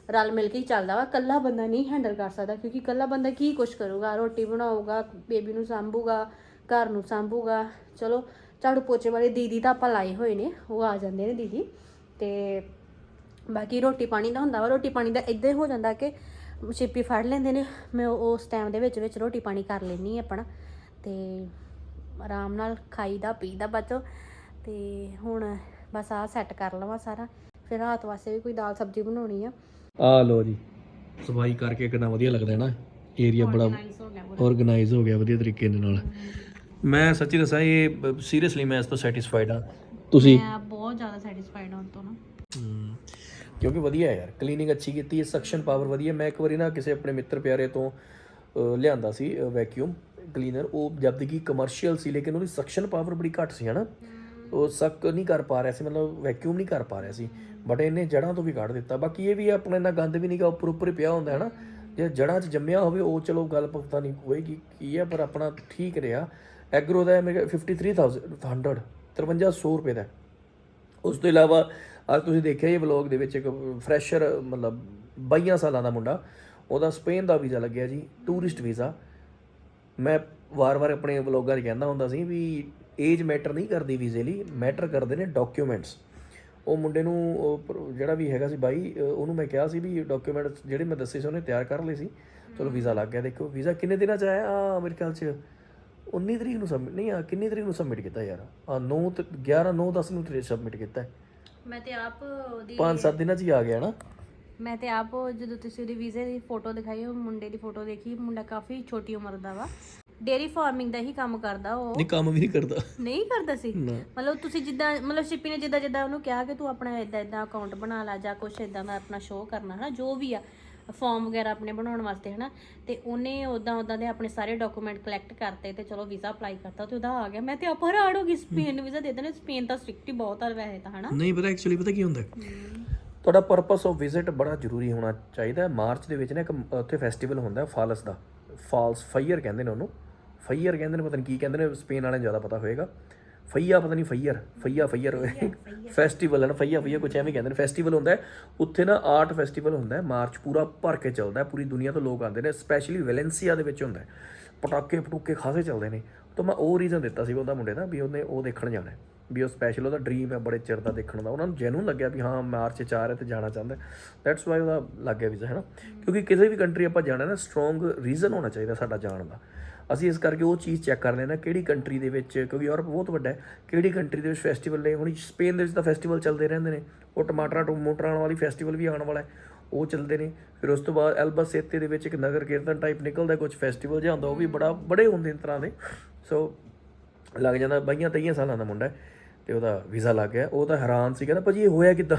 ਰਲ ਮਿਲ ਕੇ ਹੀ ਚੱਲਦਾ ਵਾ। ਕੱਲਾ ਬੰਦਾ ਨਹੀਂ ਹੈਂਡਲ ਕਰ ਸਕਦਾ, ਕਿਉਂਕਿ ਕੱਲਾ ਬੰਦਾ ਕੀ ਕੁਛ ਕਰੂਗਾ, ਰੋਟੀ ਬਣਾਊਗਾ, ਬੇਬੀ ਨੂੰ ਸੰਭੂਗਾ, ਘਰ ਨੂੰ ਸੰਭੂਗਾ। ਚਲੋ, ਝਾੜੂ ਪੋਚੇ ਵਾਲੇ ਦੀਦੀ ਤਾਂ ਆਪਾਂ ਲਾਏ ਹੋਏ ਨੇ, ਉਹ ਆ ਜਾਂਦੇ ਨੇ ਦੀਦੀ। ਤੇ ਬਾਕੀ ਰੋਟੀ ਪਾਣੀ ਦਾ ਹੁੰਦਾ ਵਾ, ਰੋਟੀ ਪਾਣੀ ਦਾ ਇਦਾਂ ਹੋ ਜਾਂਦਾ ਕਿ ਛਿੱਪੀ ਫੜ ਲੈਂਦੇ ਨੇ। ਮੈਂ ਉਹ- ਉਸ ਟਾਈਮ ਦੇ ਵਿੱਚ ਵਿੱਚ ਰੋਟੀ ਪਾਣੀ ਕਰ ਲੈਣੀ ਆਪਣਾ। ਤੇ ਆਰਾਮ ਨਾਲ ਖਾਈਦਾ ਪੀਦਾ ਬਚੋ। ਤੇ ਹੁਣ ਬਸ ਆ ਸੈੱਟ ਕਰ ਲਵਾਂ ਸਾਰਾ। ਫਿਰ ਰਾਤ ਵਾਸਤੇ ਵੀ ਕੋਈ ਦਾਲ ਸਬਜ਼ੀ ਬਣਾਉਣੀ ਆ। ਆ ਲੋ ਜੀ ਸਫ਼ਾਈ ਕਰਕੇ ਕਿੰਨਾ ਵਧੀਆ ਲੱਗਦਾ ਹੈ ਨਾ। ਏਰੀਆ ਬੜਾ ਆਰਗੇਨਾਈਜ਼ ਹੋ ਗਿਆ ਵਧੀਆ ਤਰੀਕੇ ਦੇ ਨਾਲ। ਮੈਂ ਸੱਚੀ ਦੱਸਾਂ ਇਹ ਸੀਰੀਅਸਲੀ ਮੈਂ ਇਸ ਤੋਂ ਸੈਟੀਸਫਾਈਡ ਹਾਂ। ਤੁਸੀਂ? ਮੈਂ ਬਹੁਤ ਜ਼ਿਆਦਾ ਸੈਟੀਸਫਾਈਡ ਹਾਂ ਤੋਂ ਨਾ। ਹਮ, ਕਿਉਂਕਿ ਵਧੀਆ ਹੈ ਯਾਰ ਕਲੀਨਿੰਗ ਅੱਛੀ ਕੀਤੀ ਹੈ ਸਕਸ਼ਨ ਪਾਵਰ ਵਧੀਆ। ਮੈਂ ਇੱਕ ਵਾਰੀ ਨਾ ਕਿਸੇ ਆਪਣੇ ਮਿੱਤਰ ਪਿਆਰੇ ਤੋਂ ਲਿਆਂਦਾ ਸੀ ਵੈਕਿਊਮ ਕਲੀਨਰ ਉਹ ਜਦ ਕਿ ਕਮਰਸ਼ੀਅਲ ਸੀ ਲੇਕਿਨ ਉਹਦੀ ਸਕਸ਼ਨ ਪਾਵਰ ਬੜੀ ਘੱਟ ਸੀ ਹਨਾ? ਉਹ ਸਕ ਨਹੀਂ ਕਰ ਪਾ ਰਿਹਾ ਸੀ, ਮਤਲਬ ਵੈਕਿਊਮ ਨਹੀਂ ਕਰ ਪਾ ਰਿਹਾ ਸੀ। ਬਟ ਇਹਨੇ ਜੜਾਂ ਤੋਂ ਵੀ ਕੱਢ ਦਿੱਤਾ। ਬਾਕੀ ਇਹ ਵੀ ਆਪਣਾ ਇੰਨਾ ਗੰਦ ਵੀ ਨਹੀਂਗਾ ਉੱਪਰ ਉੱਪਰ ਹੀ ਪਿਆ ਹੁੰਦਾ ਹੈ ਨਾ। ਜੇ ਜੜਾਂ 'ਚ ਜੰਮਿਆ ਹੋਵੇ, ਉਹ ਚਲੋ ਗੱਲ ਪਤਾ ਨਹੀਂ ਹੋਏਗੀ ਕੀ ਹੈ, ਪਰ ਆਪਣਾ ਠੀਕ ਰਿਹਾ। ਐਗਰੋ ਦਾ ਮੇਰੇ 53000 5300 ਰੁਪਏ ਦਾ ਉਸ ਤੋਂ ਇਲਾਵਾ, ਅੱਜ ਤੁਸੀਂ ਦੇਖਿਆ ਇਹ ਵਲੌਗ ਦੇ ਵਿੱਚ ਇੱਕ ਫਰੈਸ਼ਰ ਮਤਲਬ 22 ਸਾਲਾਂ ਦਾ ਮੁੰਡਾ, ਉਹਦਾ ਸਪੇਨ ਦਾ ਵੀਜ਼ਾ ਲੱਗਿਆ ਜੀ ਟੂਰਿਸਟ ਵੀਜ਼ਾ। ਮੈਂ ਵਾਰ-ਵਾਰ ਆਪਣੇ ਵਲੌਗਾਂ 'ਚ ਕਹਿੰਦਾ ਹੁੰਦਾ ਸੀ ਵੀ ਏਜ ਮੈਟਰ ਨਹੀਂ ਕਰਦੀ ਵੀਜ਼ੇ ਲਈ ਮੈਟਰ ਕਰਦੇ ਨੇ ਡਾਕੂਮੈਂਟਸ ਉਹ ਮੁੰਡੇ ਨੂੰ ਜਿਹੜਾ ਵੀ ਹੈਗਾ ਸੀ ਬਾਈ ਉਹਨੂੰ ਮੈਂ ਕਿਹਾ ਸੀ ਵੀ ਡਾਕੂਮੈਂਟਸ ਜਿਹੜੇ ਮੈਂ ਦੱਸੇ ਸੀ ਉਹਨੇ ਤਿਆਰ ਕਰ ਲਏ ਸੀ। ਚਲੋ ਵੀਜ਼ਾ ਲੱਗ ਗਿਆ ਦੇਖੋ ਵੀਜ਼ਾ ਕਿੰਨੇ ਦਿਨਾਂ 'ਚ ਆਇਆ ਆ ਮੇਰੇ ਖਿਆਲ 'ਚ? 19 ਤਰੀਕ ਨੂੰ ਸਬਮਿਟ ਨਹੀਂ ਆ ਕਿੰਨੀ ਤਰੀਕ ਨੂੰ ਸਬਮਿਟ ਕੀਤਾ ਯਾਰ? ਆ 9 ਤੇ 11 9 10 ਨੂੰ ਤਰੀਕ ਸਬਮਿਟ ਕੀਤਾ। ਮੈਂ ਤੇ ਆਪ ਉਹਦੀ 5-7 ਦਿਨਾਂ 'ਚ ਹੀ ਆ ਗਿਆ ਨਾ। ਮੈਂ ਤੇ ਆਪ ਜਦੋਂ ਤੁਸੀਂ ਉਹਦੀ ਵੀਜ਼ੇ ਦੀ ਫੋਟੋ ਦਿਖਾਈ ਉਹ ਮੁੰਡੇ ਦੀ ਫੋਟੋ ਦੇਖੀ ਮੁੰਡਾ ਕਾਫੀ ਛੋਟੀ ਉਮਰ ਦਾ ਵਾ। ਡੇਰੀ ਫਾਰਮਿੰਗ ਦਾ ਹੀ ਕੰਮ ਕਰਦਾ ਉਹ। ਨਹੀਂ ਕੰਮ ਵੀ ਨਹੀਂ ਕਰਦਾ। ਨਹੀਂ ਕਰਦਾ ਸੀ? ਨਾ। ਮਤਲਬ ਤੁਸੀਂ ਜਿੱਦਾਂ ਮਤਲਬ ਸ਼ਿਪੀ ਨੇ ਜਿੱਦਾਂ ਜਿੱਦਾਂ ਉਹਨੂੰ ਕਿਹਾ ਕਿ ਤੂੰ ਆਪਣਾ ਇਦਾਂ ਇਦਾਂ ਅਕਾਊਂਟ ਬਣਾ ਲਾ ਜਾਂ ਕੁਝ ਇਦਾਂ ਦਾ ਆਪਣਾ ਸ਼ੋਅ ਕਰਨਾ ਹੈ ਜੋ ਵੀ ਆ ਫਾਰਮ ਵਗੈਰਾ ਆਪਣੇ ਬਣਾਉਣ ਵਾਸਤੇ ਹਨਾ ਤੇ ਉਹਨੇ ਉਦਾਂ ਉਦਾਂ ਦੇ ਆਪਣੇ ਸਾਰੇ ਡਾਕੂਮੈਂਟ ਕਲੈਕਟ ਕਰਤੇ ਤੇ ਚਲੋ ਵੀਜ਼ਾ ਅਪਲਾਈ ਕਰਤਾ ਤੇ ਉਹਦਾ ਆ ਗਿਆ। ਮੈਂ ਤੇ ਆਪ ਹੈਰਾਨ ਹੋ ਗਈ ਸਪੇਨ ਵੀਜ਼ਾ ਦੇ ਦੇਣੇ ਸਪੇਨ ਤਾਂ ਸਟ੍ਰਿਕਟ ਹੀ ਬਹੁਤ ਆ ਵੈਸੇ ਤਾਂ ਹਨਾ। ਨਹੀਂ ਪਤਾ ਐਕਚੁਅਲੀ ਪਤਾ ਕੀ ਹੁੰਦਾ? ਤੁਹਾਡਾ ਪਰਪਸ ਆਫ ਵਿਜ਼ਿਟ ਬੜਾ ਜ਼ਰੂਰੀ ਹੋਣਾ ਚਾਹੀਦਾ। ਹੈ ਮਾਰਚ ਦੇ ਵਿੱਚ ਨਾ ਇੱਕ ਉੱਥੇ ਫੈਸਟੀਵਲ ਹੁੰਦਾ ਹੈ ਫਾਲਸ ਦਾ। ਫਾਲਸ ਫਾਇਰ ਕਹਿੰਦੇ ਨੇ ਉਹਨੂੰ। ਫਾਇਰ ਕਹਿੰਦੇ ਨੇ ਪਤਾ ਨਹੀਂ ਕੀ ਕਹਿੰਦੇ ਨੇ ਸਪੇਨ ਵਾਲਿਆਂ ਨੂੰ ਜ਼ਿਆਦਾ ਪਤਾ ਹੋਏਗਾ। ਫਈਆ ਪਤਾ ਨਹੀਂ ਫਈਰ ਫਈਆ ਫਈਰ ਫੈਸਟੀਵਲ ਹੈ ਨਾ ਫਈਆ ਫਈਆ ਕੁਝ ਐਵੇਂ ਕਹਿੰਦੇ ਨੇ। ਫੈਸਟੀਵਲ ਹੁੰਦਾ ਹੈ ਉੱਥੇ ਨਾ ਆਰਟ ਫੈਸਟੀਵਲ ਹੁੰਦਾ ਹੈ ਮਾਰਚ ਪੂਰਾ ਭਰ ਕੇ ਚੱਲਦਾ ਹੈ ਪੂਰੀ ਦੁਨੀਆ ਤੋਂ ਲੋਕ ਆਉਂਦੇ ਨੇ ਸਪੈਸ਼ਲੀ ਵੈਲੈਂਸੀਆ ਦੇ ਵਿੱਚ ਹੁੰਦਾ ਹੈ। ਪਟਾਕੇ ਪਟੂਕੇ ਖਾਸੇ ਚੱਲਦੇ ਨੇ। ਤਾਂ ਮੈਂ ਉਹ ਰੀਜ਼ਨ ਦਿੱਤਾ ਸੀ ਉਹਦਾ ਮੁੰਡੇ ਦਾ ਵੀ ਉਹਨੇ ਉਹ ਦੇਖਣ ਜਾਣਾ ਹੈ। ਵੀ ਉਹ ਸਪੈਸ਼ਲ ਉਹਦਾ ਡ੍ਰੀਮ ਹੈ ਬੜੇ ਚਿਰ ਦਾ ਦੇਖਣ ਦਾ। ਉਹਨਾਂ ਨੂੰ ਜੈਨੂਨ ਲੱਗਿਆ ਵੀ ਹਾਂ ਮਾਰਚ 'ਚ ਆ ਰਿਹਾ ਤੇ ਜਾਣਾ ਚਾਹੁੰਦਾ ਦੈਟਸ ਵਾਈ ਉਹਦਾ ਲੱਗ ਗਿਆ ਵੀਜ਼ਾ ਹੈ ਨਾ? ਕਿਉਂਕਿ ਕਿਸੇ ਵੀ ਕੰਟਰੀ ਆਪਾਂ ਜਾਣਾ ਨਾ ਸਟਰੋਂਗ ਰੀਜ਼ਨ ਹੋਣਾ ਚਾਹੀਦਾ ਸਾਡਾ ਜਾਣ ਦਾ। ਅਸੀਂ ਇਸ ਕਰਕੇ ਉਹ ਚੀਜ਼ ਚੈੱਕ ਕਰ ਲੈਣਾ ਕਿਹੜੀ ਕੰਟਰੀ ਦੇ ਵਿੱਚ, ਕਿਉਂਕਿ ਯੂਰਪ ਬਹੁਤ ਵੱਡਾ ਹੈ, ਕਿਹੜੀ ਕੰਟਰੀ ਦੇ ਵਿੱਚ ਫੈਸਟੀਵਲ ਨੇ, ਹੁਣ ਸਪੇਨ ਦੇ ਵਿੱਚ ਤਾਂ ਫੈਸਟੀਵਲ ਚੱਲਦੇ ਰਹਿੰਦੇ ਨੇ, ਉਹ ਟਮਾਟਰਾਂ ਟਮੋਟਰਾਂ ਵਾਲੀ ਫੈਸਟੀਵਲ ਵੀ ਆਉਣ ਵਾਲਾ ਹੈ, ਉਹ ਚੱਲਦੇ ਨੇ, ਫਿਰ ਉਸ ਤੋਂ ਬਾਅਦ ਐਲਬਾਸੇਤੇ ਦੇ ਵਿੱਚ ਇੱਕ ਨਗਰ ਕੀਰਤਨ ਟਾਈਪ ਨਿਕਲਦਾ ਕੁਝ ਫੈਸਟੀਵਲ ਜਿਹਾ ਹੁੰਦਾ, ਉਹ ਵੀ ਬੜਾ, ਬੜੇ ਹੁੰਦੇ ਨੇ ਤਰ੍ਹਾਂ ਦੇ ਸੋ ਲੱਗ ਜਾਂਦਾ ਬਾਈਆਂ ਤੇਈਆਂ ਸਾਲਾਂ ਦਾ ਮੁੰਡਾ ਹੈ, ਤੇ ਉਹਦਾ ਵੀਜ਼ਾ ਲੱਗ ਗਿਆ, ਉਹ ਤਾਂ ਹੈਰਾਨ ਸੀ, ਕਹਿੰਦਾ ਭਾਜੀ ਇਹ ਹੋਇਆ ਕਿੱਦਾਂ?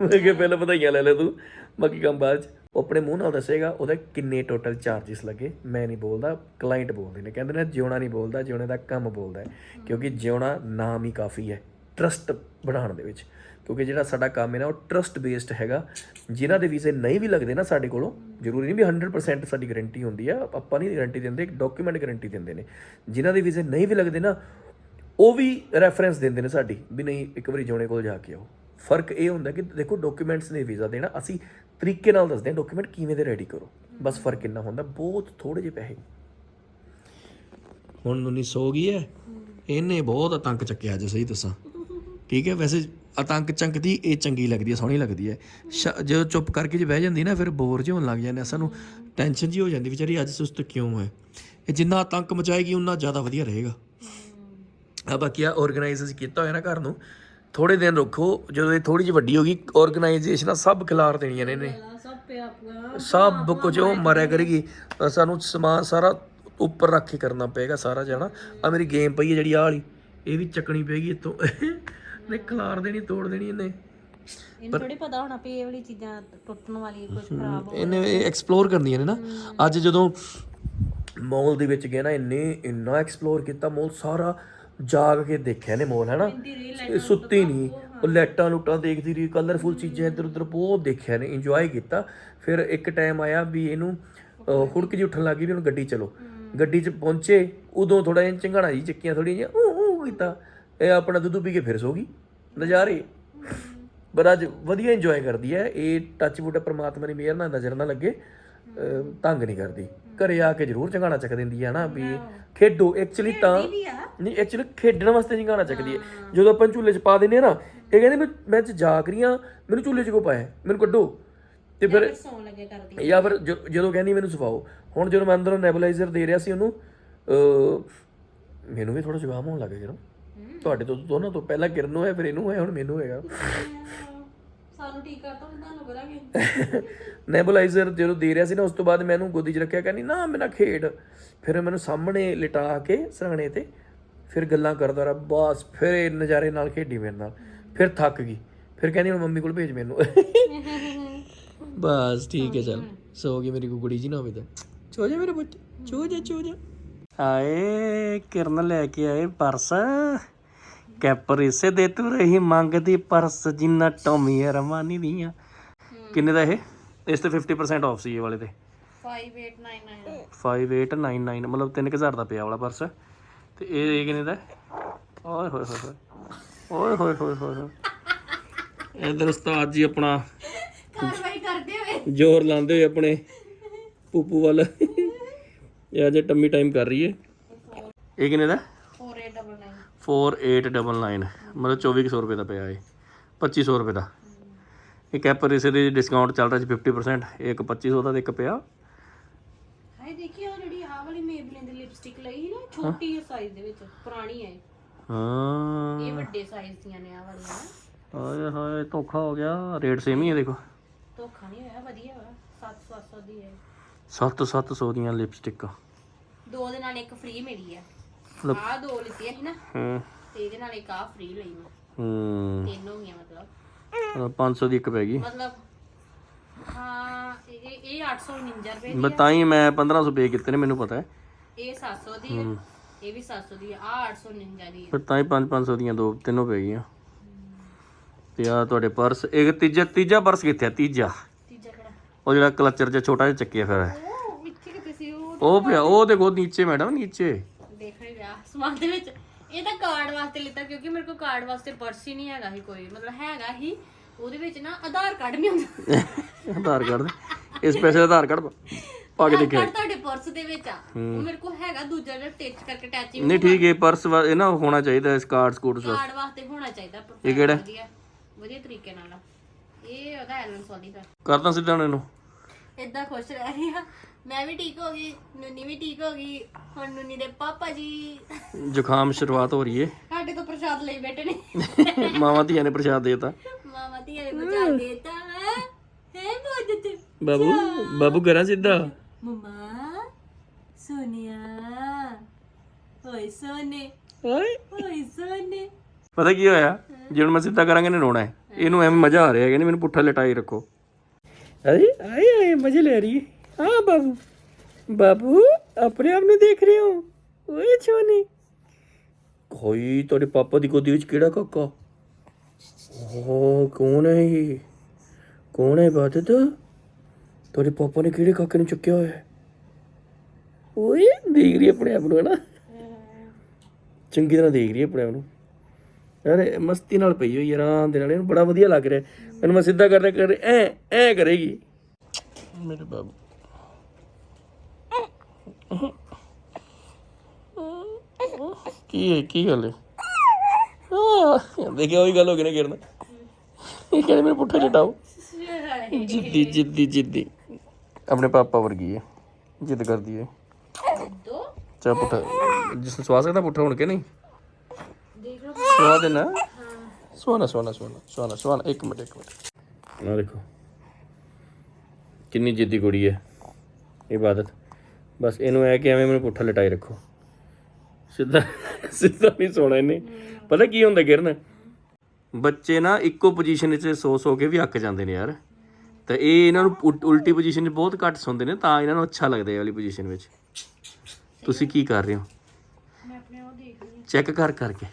ਮੈਂ ਕਿਹਾ ਪਹਿਲਾਂ ਵਧਾਈਆਂ ਲੈ ਲੈ ਤੂੰ, ਬਾਕੀ ਕੰਮ ਬਾਅਦ ਚ। ਉਹ ਆਪਣੇ ਮੂੰਹ ਨਾਲ ਦੱਸੇਗਾ, ਉਹਦੇ ਕਿੰਨੇ ਟੋਟਲ ਚਾਰजेस ਲੱਗੇ। ਮੈਂ ਨਹੀਂ ਬੋਲਦਾ ਕਲਾਇੰਟ ਬੋਲਦੇ ਨੇ। ਕਹਿੰਦੇ ਨੇ, ਜਿਉਣਾ ਨਹੀਂ ਬੋਲਦਾ, ਜਿਉਣੇ ਦਾ ਕੰਮ ਬੋਲਦਾ ਕਿਉਂਕਿ ਜਿਉਣਾ ਨਾਮ ਹੀ ਕਾਫੀ ਹੈ ਟਰਸਟ ਬਣਾਉਣ ਦੇ ਵਿੱਚ। ਕਿਉਂਕਿ ਜਿਹੜਾ ਸਾਡਾ ਕੰਮ ਹੈ ਨਾ, ਉਹ ਟਰਸਟ ਬੇਸਡ ਹੈਗਾ। ਜਿਨ੍ਹਾਂ ਦੇ ਵੀਜ਼ੇ ਨਹੀਂ ਵੀ ਲੱਗਦੇ ਨਾ ਸਾਡੇ ਕੋਲੋਂ, ਜ਼ਰੂਰੀ ਨਹੀਂ ਵੀ 100% ਸਾਡੀ ਗਾਰੰਟੀ ਹੁੰਦੀ ਆ। ਆਪਾਂ ਨਹੀਂ ਗਾਰੰਟੀ ਦਿੰਦੇ, ਇੱਕ ਡਾਕੂਮੈਂਟ ਗਾਰੰਟੀ ਦਿੰਦੇ ਨੇ। ਜਿਨ੍ਹਾਂ ਦੇ ਵੀਜ਼ੇ ਨਹੀਂ ਵੀ ਲੱਗਦੇ ਨਾ, ਉਹ ਵੀ ਰੈਫਰੈਂਸ ਦਿੰਦੇ ਨੇ ਸਾਡੀ, ਵੀ ਨਹੀਂ, ਇੱਕ ਵਾਰੀ ਜੋਣੇ ਕੋਲ ਜਾ ਕੇ ਆਓ। ਫ਼ਰਕ ਇਹ ਹੁੰਦਾ ਕਿ ਦੇਖੋ ਡਾਕੂਮੈਂਟਸ ਨੇ ਵੀਜ਼ਾ ਦੇਣਾ, ਅਸੀਂ ਤਰੀਕੇ ਨਾਲ ਦੱਸਦੇ ਹਾਂ ਡਾਕੂਮੈਂਟ ਕਿਵੇਂ ਦੇ ਰੈਡੀ ਕਰੋ। ਬਸ ਫ਼ਰਕ ਇੰਨਾ ਹੁੰਦਾ, ਬਹੁਤ ਥੋੜੇ ਜਿਹੇ ਪੈਸੇ। ਹੁਣ ਨੂੰ ਨਹੀਂ ਸੋ ਗਈ ਹੈ, ਇਹਨੇ ਬਹੁਤ ਆਤੰਕ ਚੱਕਿਆ ਅੱਜ ਸਹੀ ਦੱਸਾਂ। ਠੀਕ ਹੈ, ਵੈਸੇ ਆਤੰਕ ਚੰਕਦੀ ਇਹ ਚੰਗੀ ਲੱਗਦੀ ਹੈ, ਸੋਹਣੀ ਲੱਗਦੀ ਹੈ। ਸ਼- ਜਦੋਂ ਚੁੱਪ ਕਰਕੇ ਜੇ ਬਹਿ ਜਾਂਦੀ ਨਾ, ਫਿਰ ਬੋਰ ਜਿਹਾ ਹੋਣ ਲੱਗ ਜਾਂਦੇ ਆ, ਸਾਨੂੰ ਟੈਨਸ਼ਨ ਜੀ ਹੋ ਜਾਂਦੀ, ਵਿਚਾਰੀ ਅੱਜ ਸੁਸਤ ਕਿਉਂ ਹੈ? ਇਹ ਜਿੰਨਾ ਆਤੰਕ ਮਚਾਏਗੀ, ਉਨਾ ਜ਼ਿਆਦਾ ਵਧੀਆ ਰਹੇਗਾ। ਆ ਬਾਕੀ ਆ ਆਰਗੇਨਾਈਜ਼ ਕੀਤਾ ਹੋਇਆ ਨਾ ਘਰ ਨੂੰ ਥੋੜੇ ਦਿਨ ਰੱਖੋ ਜਦੋਂ ਇਹ ਥੋੜੀ ਜਿਹੀ ਵੱਡੀ ਹੋ ਗਈ ਆਰਗੇਨਾਈਜੇਸ਼ਨਾਂ ਸਭ ਖਿਲਾਰ ਦੇਣੀਆਂ ਨੇ ਇਹਨੇ। ਸਭ ਪਿਆ ਪੂਆ ਸਭ ਕੁਝ ਉਹ ਮਰਿਆ ਕਰੇਗੀ। ਸਾਨੂੰ ਸਮਾਨ ਸਾਰਾ ਉੱਪਰ ਰੱਖ ਕੇ ਕਰਨਾ ਪਏਗਾ ਸਾਰਾ ਜਾਣਾ। ਆ ਮੇਰੀ ਗੇਮ ਪਈ ਹੈ ਜਿਹੜੀ ਆਹ ਵਾਲੀ। ਇਹ ਵੀ ਚੱਕਣੀ ਪਏਗੀ ਇਤੋਂ ਨੇ ਖਿਲਾਰ ਦੇਣੀ ਤੋੜ ਦੇਣੀ ਇਹਨੇ। ਇਹਨੂੰ ਥੋੜੀ ਪਤਾ ਹੋਣਾ ਵੀ ਇਹ ਵਾਲੀ ਚੀਜ਼ਾਂ ਟੁੱਟਣ ਵਾਲੀ ਕੁਝ ਖਰਾਬ ਹੋ ਇਹਨੇ ਇਹ ਐਕਸਪਲੋਰ ਕਰਨੀਆਂ ਨੇ ਨਾ। ਅੱਜ ਜਦੋਂ ਮੋਲ ਦੇ ਵਿੱਚ ਗਏ ਨਾ ਇੰਨੇ ਇੰਨਾ ਐਕਸਪਲੋਰ ਕੀਤਾ ਮੋਲ ਸਾਰਾ ਜਾਗ ਕੇ ਦੇਖਿਆ ਨੇ ਮੋਲ ਹੈਨਾ? ਇਹ ਸੁੱਤੀ ਨਹੀਂ। ਉਹ ਲੈਟਾਂ ਲੁੱਟਾਂ ਦੇਖਦੀ ਰਹੀ ਕਲਰਫੁਲ ਚੀਜ਼ਾਂ ਇੱਧਰ ਉੱਧਰ ਬਹੁਤ ਦੇਖਿਆ ਨੇ ਇੰਜੋਏ ਕੀਤਾ। ਫਿਰ ਇੱਕ ਟਾਈਮ ਆਇਆ ਵੀ ਇਹਨੂੰ ਹੁੜਕ ਜੀ ਉੱਠਣ ਲੱਗੀ ਵੀ ਹੁਣ ਗੱਡੀ ਚਲੋ। ਗੱਡੀ 'ਚ ਪਹੁੰਚੇ ਉਦੋਂ ਥੋੜਾ ਜਿਹਾ ਚੰਗਾਣਾ ਜੀ ਚੱਕੀਆਂ ਥੋੜੀ ਜਿਹਾ ਊ ਕੀਤਾ। ਇਹ ਆਪਣਾ ਦੁੱਧ ਪੀ ਕੇ ਫਿਰ ਸੋ ਗਈ। ਨਜ਼ਾਰੇ। ਪਰ ਅੱਜ ਵਧੀਆ ਇੰਜੋਏ ਕਰਦੀ ਹੈ। ਇਹ ਟੱਚ ਵੁੱਡ ਪ੍ਰਮਾਤਮਾ ਦੀ ਮਿਹਰ ਨਾਲ ਨਜ਼ਰ ਨਾ ਲੱਗੇ। ਤੰਗ ਨਹੀਂ ਕਰਦੀ। ਘਰੇ ਆ ਕੇ ਜ਼ਰੂਰ ਚੰਗਾਣਾ ਚੱਕ ਦਿੰਦੀ ਹੈ ਨਾ ਵੀ ਖੇਡੋ ਐਕਚੁਅਲੀ ਤਾਂ ਨਹੀਂ ਐਕਚੁਅਲੀ ਖੇਡਣ ਵਾਸਤੇ ਚੰਗਾਣਾ ਚੱਕਦੀ ਹੈ। ਜਦੋਂ ਆਪਾਂ ਝੂਲੇ 'ਚ ਪਾ ਦਿੰਦੇ ਆ ਨਾ ਇਹ ਕਹਿੰਦੇ ਮੈਂ ਮੈਂ ਅੱਜ ਜਾਗ ਰਹੀ ਆ ਮੈਨੂੰ ਝੂਲੇ 'ਚ ਕੋ ਪਾਇਆ? ਮੈਨੂੰ ਕੱਢੋ। ਤੇ ਫਿਰ ਸੌਣ ਲੱਗੇ ਕਰਦੀ ਜਾਂ ਫਿਰ ਜਦੋਂ ਕਹਿੰਦੀ ਮੈਨੂੰ ਸਫਾਓ ਹੁਣ ਜਦੋਂ ਮੈਂ ਅੰਦਰੋਂ ਨੈਬੂਲਾਈਜ਼ਰ ਦੇ ਰਿਹਾ ਸੀ ਉਹਨੂੰ ਮੈਨੂੰ ਵੀ ਥੋੜਾ ਜ਼ੁਕਾਮ ਹੋਣ ਲੱਗ ਗਿਆ ਕਿਰਨ ਤੁਹਾਡੇ ਤੋਂ ਦੋਨਾਂ ਤੋਂ ਪਹਿਲਾਂ ਕਿਰਨ ਨੂੰ ਹੈ ਫਿਰ ਇਹਨੂੰ ਹੈ ਹੁਣ ਮੈਨੂੰ ਹੈਗਾ ਸਾਨੂੰ ਟੀਕਾ ਤਾਂ ਤੁਹਾਨੂੰ ਕਰਾਂਗੇ। [LAUGHS] ਨੈਬੂਲਾਈਜ਼ਰ ਜਦੋਂ ਦੇ ਰਿਹਾ ਸੀ ਨਾ ਉਸ ਤੋਂ ਬਾਅਦ ਮੈਨੂੰ ਗੋਦੀ 'ਚ ਰੱਖਿਆ ਕਹਿੰਦੀ ਨਾ ਮੇਰਾ ਖੇਡ। ਫਿਰ ਮੈਨੂੰ ਸਾਹਮਣੇ ਲਿਟਾ ਕੇ ਸਰਾਣੇ ਤੇ ਫਿਰ ਗੱਲਾਂ ਕਰਦਾ ਰਿਹਾ ਬਸ ਫਿਰ ਇਹ ਨਜ਼ਾਰੇ ਨਾਲ ਖੇਡੀ ਮੇਰੇ ਨਾਲ। ਫਿਰ ਥੱਕ ਗਈ। ਫਿਰ ਕਹਿੰਦੀ ਹੁਣ ਮੰਮੀ ਕੋਲ ਭੇਜ ਮੈਨੂੰ। [LAUGHS] ਬਸ ਠੀਕ ਹੈ ਚੱਲ। ਸੋ ਗਈ ਮੇਰੀ ਕੁਕੜੀ ਜੀ ਨਾ ਹੋਵੇ ਤਾਂ। ਚੋ ਜਾ ਮੇਰੇ ਪੁੱਤ ਚੋ ਜਾ ਚੋ ਜਾ। ਆਏ ਕਿਰਨ ਲੈ ਕੇ ਆਏ ਪਰਸ। ਕੈਪਰ ਇਸੇ ਦੇ ਤੂੰ ਰਹੀ ਮੰਗਦੀ ਪਰਸ ਜਿੰਨਾ ਟੋਮੀ ਰਮਾਨੀ ਦੀਆਂ। ਕਿੰਨੇ ਦਾ ਇਹ? ਇਸ ਤੇ 50% ਆਫ ਸੀ ਇਹ ਵਾਲੇ ਤੇ। 5899 5899 ਮਤਲਬ 3000 ਦਾ ਪਿਆ ਵਾਲਾ ਪਰਸ। ਤੇ ਇਹ ਇਹ ਕਿੰਨੇ ਦਾ? ਓਏ ਹੋਏ ਹੋਏ ਓਏ ਹੋਏ ਹੋਏ ਹੋਏ ਹੋਏ। ਇਧਰ ਉਸਤਾਦ ਜੀ ਆਪਣਾ ਕਾਰਵਾਈ ਕਰਦੇ ਹੋਏ। ਜ਼ੋਰ ਲਾਉਂਦੇ ਹੋਏ ਆਪਣੇ ਪੂਪੂ ਵੱਲ। ਇਹ ਅਜੇ ਟੰਮੀ ਟਾਈਮ ਕਰ ਰਹੀ ਹੈ ਇਹ ਕਿੰਨੇ ਦਾ? 4899 4899 ਮਤਲਬ 2400 ਰੁਪਏ ਦਾ ਪਿਆ ਇਹ 2500 ਰੁਪਏ ਦਾ। ਇਹ ਕੈਪਰ ਇਸੇ ਦੇ ਡਿਸਕਾਊਂਟ ਚੱਲ ਰਿਹਾ ਸੀ 50% ਇਹ ਇੱਕ 2500 ਦਾ ਤੇ ਇੱਕ ਪਿਆ। ਹਾਏ ਦੇਖੀ ਉਹ ਜਿਹੜੀ ਆਹ ਵਾਲੀ ਮੇਬਲਿਨ ਦੀ ਲਿਪਸਟਿਕ ਲਈ ਸੀ ਨਾ ਛੋਟੀ ਸਾਈਜ਼ ਦੇ ਵਿੱਚ ਪੁਰਾਣੀ ਹੈ। ਹਾਂ। ਇਹ ਵੱਡੇ ਸਾਈਜ਼ ਦੀਆਂ ਨੇ ਆਹ ਵਾਲੀਆਂ। ਹਾਏ ਹਾਏ ਧੋਖਾ ਹੋ ਗਿਆ ਰੇਟ ਸੇਮ ਹੀ ਹੈ ਦੇਖੋ। ਧੋਖਾ ਨਹੀਂ ਹੋਇਆ ਵਧੀਆ ਵਾ 700 ਦੀ ਹੈ। 7-700 ਦੀਆਂ ਲਿਪਸਟਿਕ ਦੋ ਦੇ ਨਾਲ ਇੱਕ ਫ੍ਰੀ ਮਿਲੀ ਆ ਮਤਲਬ- ਆਹ ਦੋ ਲਿੱਤੀਆਂ ਸੀ ਨਾ ਹੂੰ। ਤੇ ਇਹਦੇ ਨਾਲ ਇੱਕ ਆਹ ਫ੍ਰੀ ਲਈ ਮੈਂ। ਹੂੰ। ਤਿੰਨ ਹੋ ਗਈਆਂ ਮਤਲਬ। ਮਤਲਬ 500 ਦੀ ਇੱਕ ਪੈ ਗਈ। ਮਤਲਬ ਹਾਂ ਇਹ ਇਹ- ਇਹ 849 ਰੁਪਏ ਦੀ ਮੈਂ ਤਾਂ ਹੀ ਮੈਂ 1500 ਪੇ ਕੀਤੇ ਨੇ ਮੈਨੂੰ ਪਤਾ ਹੈ। ਇਹ 700 ਦੀ ਹੈ। ਇਹ ਵੀ 700 ਦੀ ਆ 849 ਦੀ ਹੈ ਫਿਰ ਤਾਂ ਹੀ 5-500 ਦੀਆਂ ਦੋ ਤਿੰਨੋਂ ਪੈ ਗਈਆਂ। ਤੇ ਆ ਤੁਹਾਡੇ ਪਰਸ ਇੱਕ ਤੀਜਾ ਤੀਜਾ ਪਰਸ ਕਿੱਥੇ ਆ? ਤੀਜਾ। ਤੀਜਾ ਕਿਹੜਾ? ਉਹ ਜਿਹੜਾ ਕਲਚਰ ਜਿਹਾ ਛੋਟਾ ਜਿਹਾ ਚੱਕਿਆ ਫਿਰ ਉਹ ਇੱਥੇ ਕਿਤੇ ਸੀ? ਉਹ ਉਹ ਪਿਆ ਉਹ ਦੇਖੋ ਨੀਚੇ ਮੈਡਮ ਨੀਚੇ। ਦੇਖ ਰਿਹਾ। ਸਮਾਨ ਦੇ ਵਿੱਚ ਇਹ ਤਾਂ ਕਾਰਡ ਵਾਸਤੇ ਲਿੱਤਾ ਕਿਉਂਕਿ ਮੇਰੇ ਕੋਲ ਕਾਰਡ ਵਾਸਤੇ ਪਰਸ ਹੀ ਨਹੀਂ ਹੈਗਾ ਸੀ ਕੋਈ। ਮਤਲਬ ਹੈਗਾ ਹੀ ਉਹਦੇ ਵਿੱਚ ਨਾ ਆਧਾਰ ਕਾਰਡ ਨਹੀਂ ਹੁੰਦਾ। ਆਧਾਰ ਕਾਰਡ ਦੇ। ਇਹ ਸਪੈਸ਼ਲ ਆਧਾਰ ਕਾਰਡ ਪਾ ਕੇ ਦੇਖਿਆ। ਤੁਹਾਡੇ ਪਰਸ ਦੇ ਵਿੱਚ ਆ। ਉਹ ਮੇਰੇ ਕੋਲ ਹੈਗਾ ਦੂਜਾ ਜਿਹੜਾ ਟਿਚ ਕਰਕੇ ਅਟੈਚਿੰਗ ਨਹੀਂ ਠੀਕ ਹੈ ਪਰਸ ਵਾ- ਇਹ ਨਾ ਹੋਣਾ ਚਾਹੀਦਾ ਇਸ ਕਾਰਡ ਵਾਸਤੇ। ਕਾਰਡ ਵਾਸਤੇ ਹੋਣਾ ਚਾਹੀਦਾ ਇਹ ਕਿਹੜਾ? ਵਧੀਆ ਵਧੀਆ ਤਰੀਕੇ ਨਾਲ ਇਹ ਉਹਦਾ ਐਲਨ ਸੋਲੀ ਦਾ ਕਰਦਾ ਸਿੱਧਾ ਹੁਣ ਇਹਨੂੰ। ਇਦਾਂ ਖੁਸ਼ ਰਹਿ ਰਹੀ ਆ। ਮੈਂ ਵੀ ਠੀਕ ਹੋ ਗਈ ਨੁੰਨੀ ਵੀ ਠੀਕ ਹੋ ਗਈ ਹੁਣ ਨੁੰਨੀ ਦੇ ਪਾਪਾ ਜੀ। ਜ਼ੁਕਾਮ ਸ਼ੁਰੂਆਤ ਹੋ ਰਹੀ ਏ। ਸਾਡੇ ਤੋਂ ਪ੍ਰਸ਼ਾਦ ਲਈ ਬੈਠੇ ਨੇ। ਮਾਵਾਂ ਧੀਆਂ ਨੇ ਪ੍ਰਸ਼ਾਦ ਦੇਤਾ। ਮਾਮਾ ਧੀਆਂ ਨੇ ਬਚਾ ਦੇਤਾ ਹੈ ਬੋਦਤ ਬਾਬੂ ਬਾਬੂ ਕਰਾਂ ਸਿੱਧਾ? ਮਮਾ ਸੋਨੀਆ। ਓਏ ਸੋਨੇ ਓਏ। ਓਏ ਸੋਨੇ। ਪਤਾ ਕੀ ਹੋਇਆ? ਜੇ ਹੁਣ ਮੈਂ ਸਿੱਧਾ ਕਰਾਂਗੇ ਨੇ ਰੋਣਾ ਹੈ ਇਹਨੂੰ ਐਵੇਂ ਮਜ਼ਾ ਆ ਰਿਹਾ ਹੈ ਕਹਿੰਦੀ ਮੈਨੂੰ ਪੁੱਠਾ ਲਟਾਈ ਰੱਖੋ। ਅਰੇ ਆਏ ਆਏ ਮਜ਼ੇ ਲੈ ਰਹੀ ਹੈ ਹਾਂ ਬਾਬੂ। ਬਾਬੂ ਆਪਣੇ ਆਪ ਨੂੰ ਦੇਖ ਰਹੇ ਹੋ? ਓਏ ਛੋਨੀ। ਕੋਈ ਤੁਹਾਡੇ ਪਾਪਾ ਦੀ ਗੋਦੀ ਵਿੱਚ ਕਿਹੜਾ ਕਾਕਾ? ਓ ਕੌਣ ਹੈ ਇਹ? ਕੌਣ ਹੈ ਬਾਦਤ? ਤੁਹਾਡੇ ਪਾਪਾ ਨੇ ਕਿਹੜੇ ਕਾਕੇ ਨੂੰ ਚੁੱਕਿਆ ਹੋਇਆ ਓਏ ਦੇਖ ਰਹੀ ਆਪਣੇ ਆਪ ਨੂੰ ਹੈ ਨਾ ਚੰਗੀ ਤਰ੍ਹਾਂ ਦੇਖ ਰਹੀ ਹੈ ਆਪਣੇ ਆਪ ਨੂੰ। ਯਾਰ ਮਸਤੀ ਨਾਲ ਪਈ ਹੋਈ ਯਾਰ ਆਰਾਮ ਦੇ ਨਾਲ। ਇਹਨੂੰ ਬੜਾ ਵਧੀਆ ਲੱਗ ਰਿਹਾ ਮੈਨੂੰ ਮੈਂ ਸਿੱਧਾ ਕਰਦਾ ਕਰ ਐ ਐ ਕਰੇਗੀ। ਮੇਰੇ ਬਾਬੂ। ਕੀ ਹੈ ਕੀ ਗੱਲ ਹੈ? ਆ ਦੇਖਿਆ ਉਹੀ ਗੱਲ ਹੋ ਗਈ ਨਾ ਕਿਰਨ। ਇਹ ਕਹਿੰਦੇ ਮੈਨੂੰ ਪੁੱਠਾ ਚਟਾਓ ਜਿੱਦੀ ਜਿੱਦੀ ਜਿੱਦੀ। ਆਪਣੇ ਪਾਪਾ ਵਰਗੀ ਹੈ। ਜਿੱਦ ਕਰਦੀ ਹੈ। ਚਾ ਪੁੱਠਾ। ਜਿਸ ਨੂੰ ਸਵਾਸ ਕਰਦਾ ਪੁੱਠਾ ਹੁਣ ਕੇ ਨਹੀਂ? ਦੇਖ ਲਓ ਸਵਾ ਦੇਣਾ ਸਵਾਨਾ ਸਵਾਨਾ ਸਵਾਨਾ ਸਵਾਨਾ ਸਵਾਨਾ ਇੱਕ ਮਿੰਟ ਇੱਕ ਮਿੰਟ। ਆ ਦੇਖੋ। ਕਿੰਨੀ ਜਿੱਦੀ ਕੁੜੀ ਹੈ। ਇਬਾਦਤ ਬਸ ਇਹਨੂੰ ਐ ਕਿ ਐਵੇਂ ਮੈਨੂੰ ਪੁੱਠਾ ਲਟਾਈ ਰੱਖੋ। ਸਿੱਧਾ ਸਿੱਧਾ ਨਹੀਂ ਸੋਣਾ ਇਹਨੇ। ਪਤਾ ਕੀ ਹੁੰਦਾ ਕਿਰਨ ਬੱਚੇ ਨਾ ਇੱਕੋ ਪੋਜੀਸ਼ਨ ਵਿੱਚ ਸੋ ਸੋ ਕੇ ਵੀ ਅੱਕ ਜਾਂਦੇ ਨੇ ਯਾਰ। ਤੇ ਇਹ ਇਹਨਾਂ ਨੂੰ ਉਲ- ਉਲਟੀ ਪੋਜੀਸ਼ਨ 'ਚ ਬਹੁਤ ਘੱਟ ਸੌਂਦੇ ਨੇ ਤਾਂ ਇਹਨਾਂ ਨੂੰ ਅੱਛਾ ਲੱਗਦਾ ਇਹ ਵਾਲੀ ਪੋਜੀਸ਼ਨ ਵਿੱਚ। ਤੁਸੀਂ ਕੀ ਕਰ ਰਹੇ ਹੋ? ਮੈਂ ਆਪਣੇ ਉਹ ਦੇਖ ਰਹੀ ਚੈੱਕ ਕਰ ਕਰਕੇ।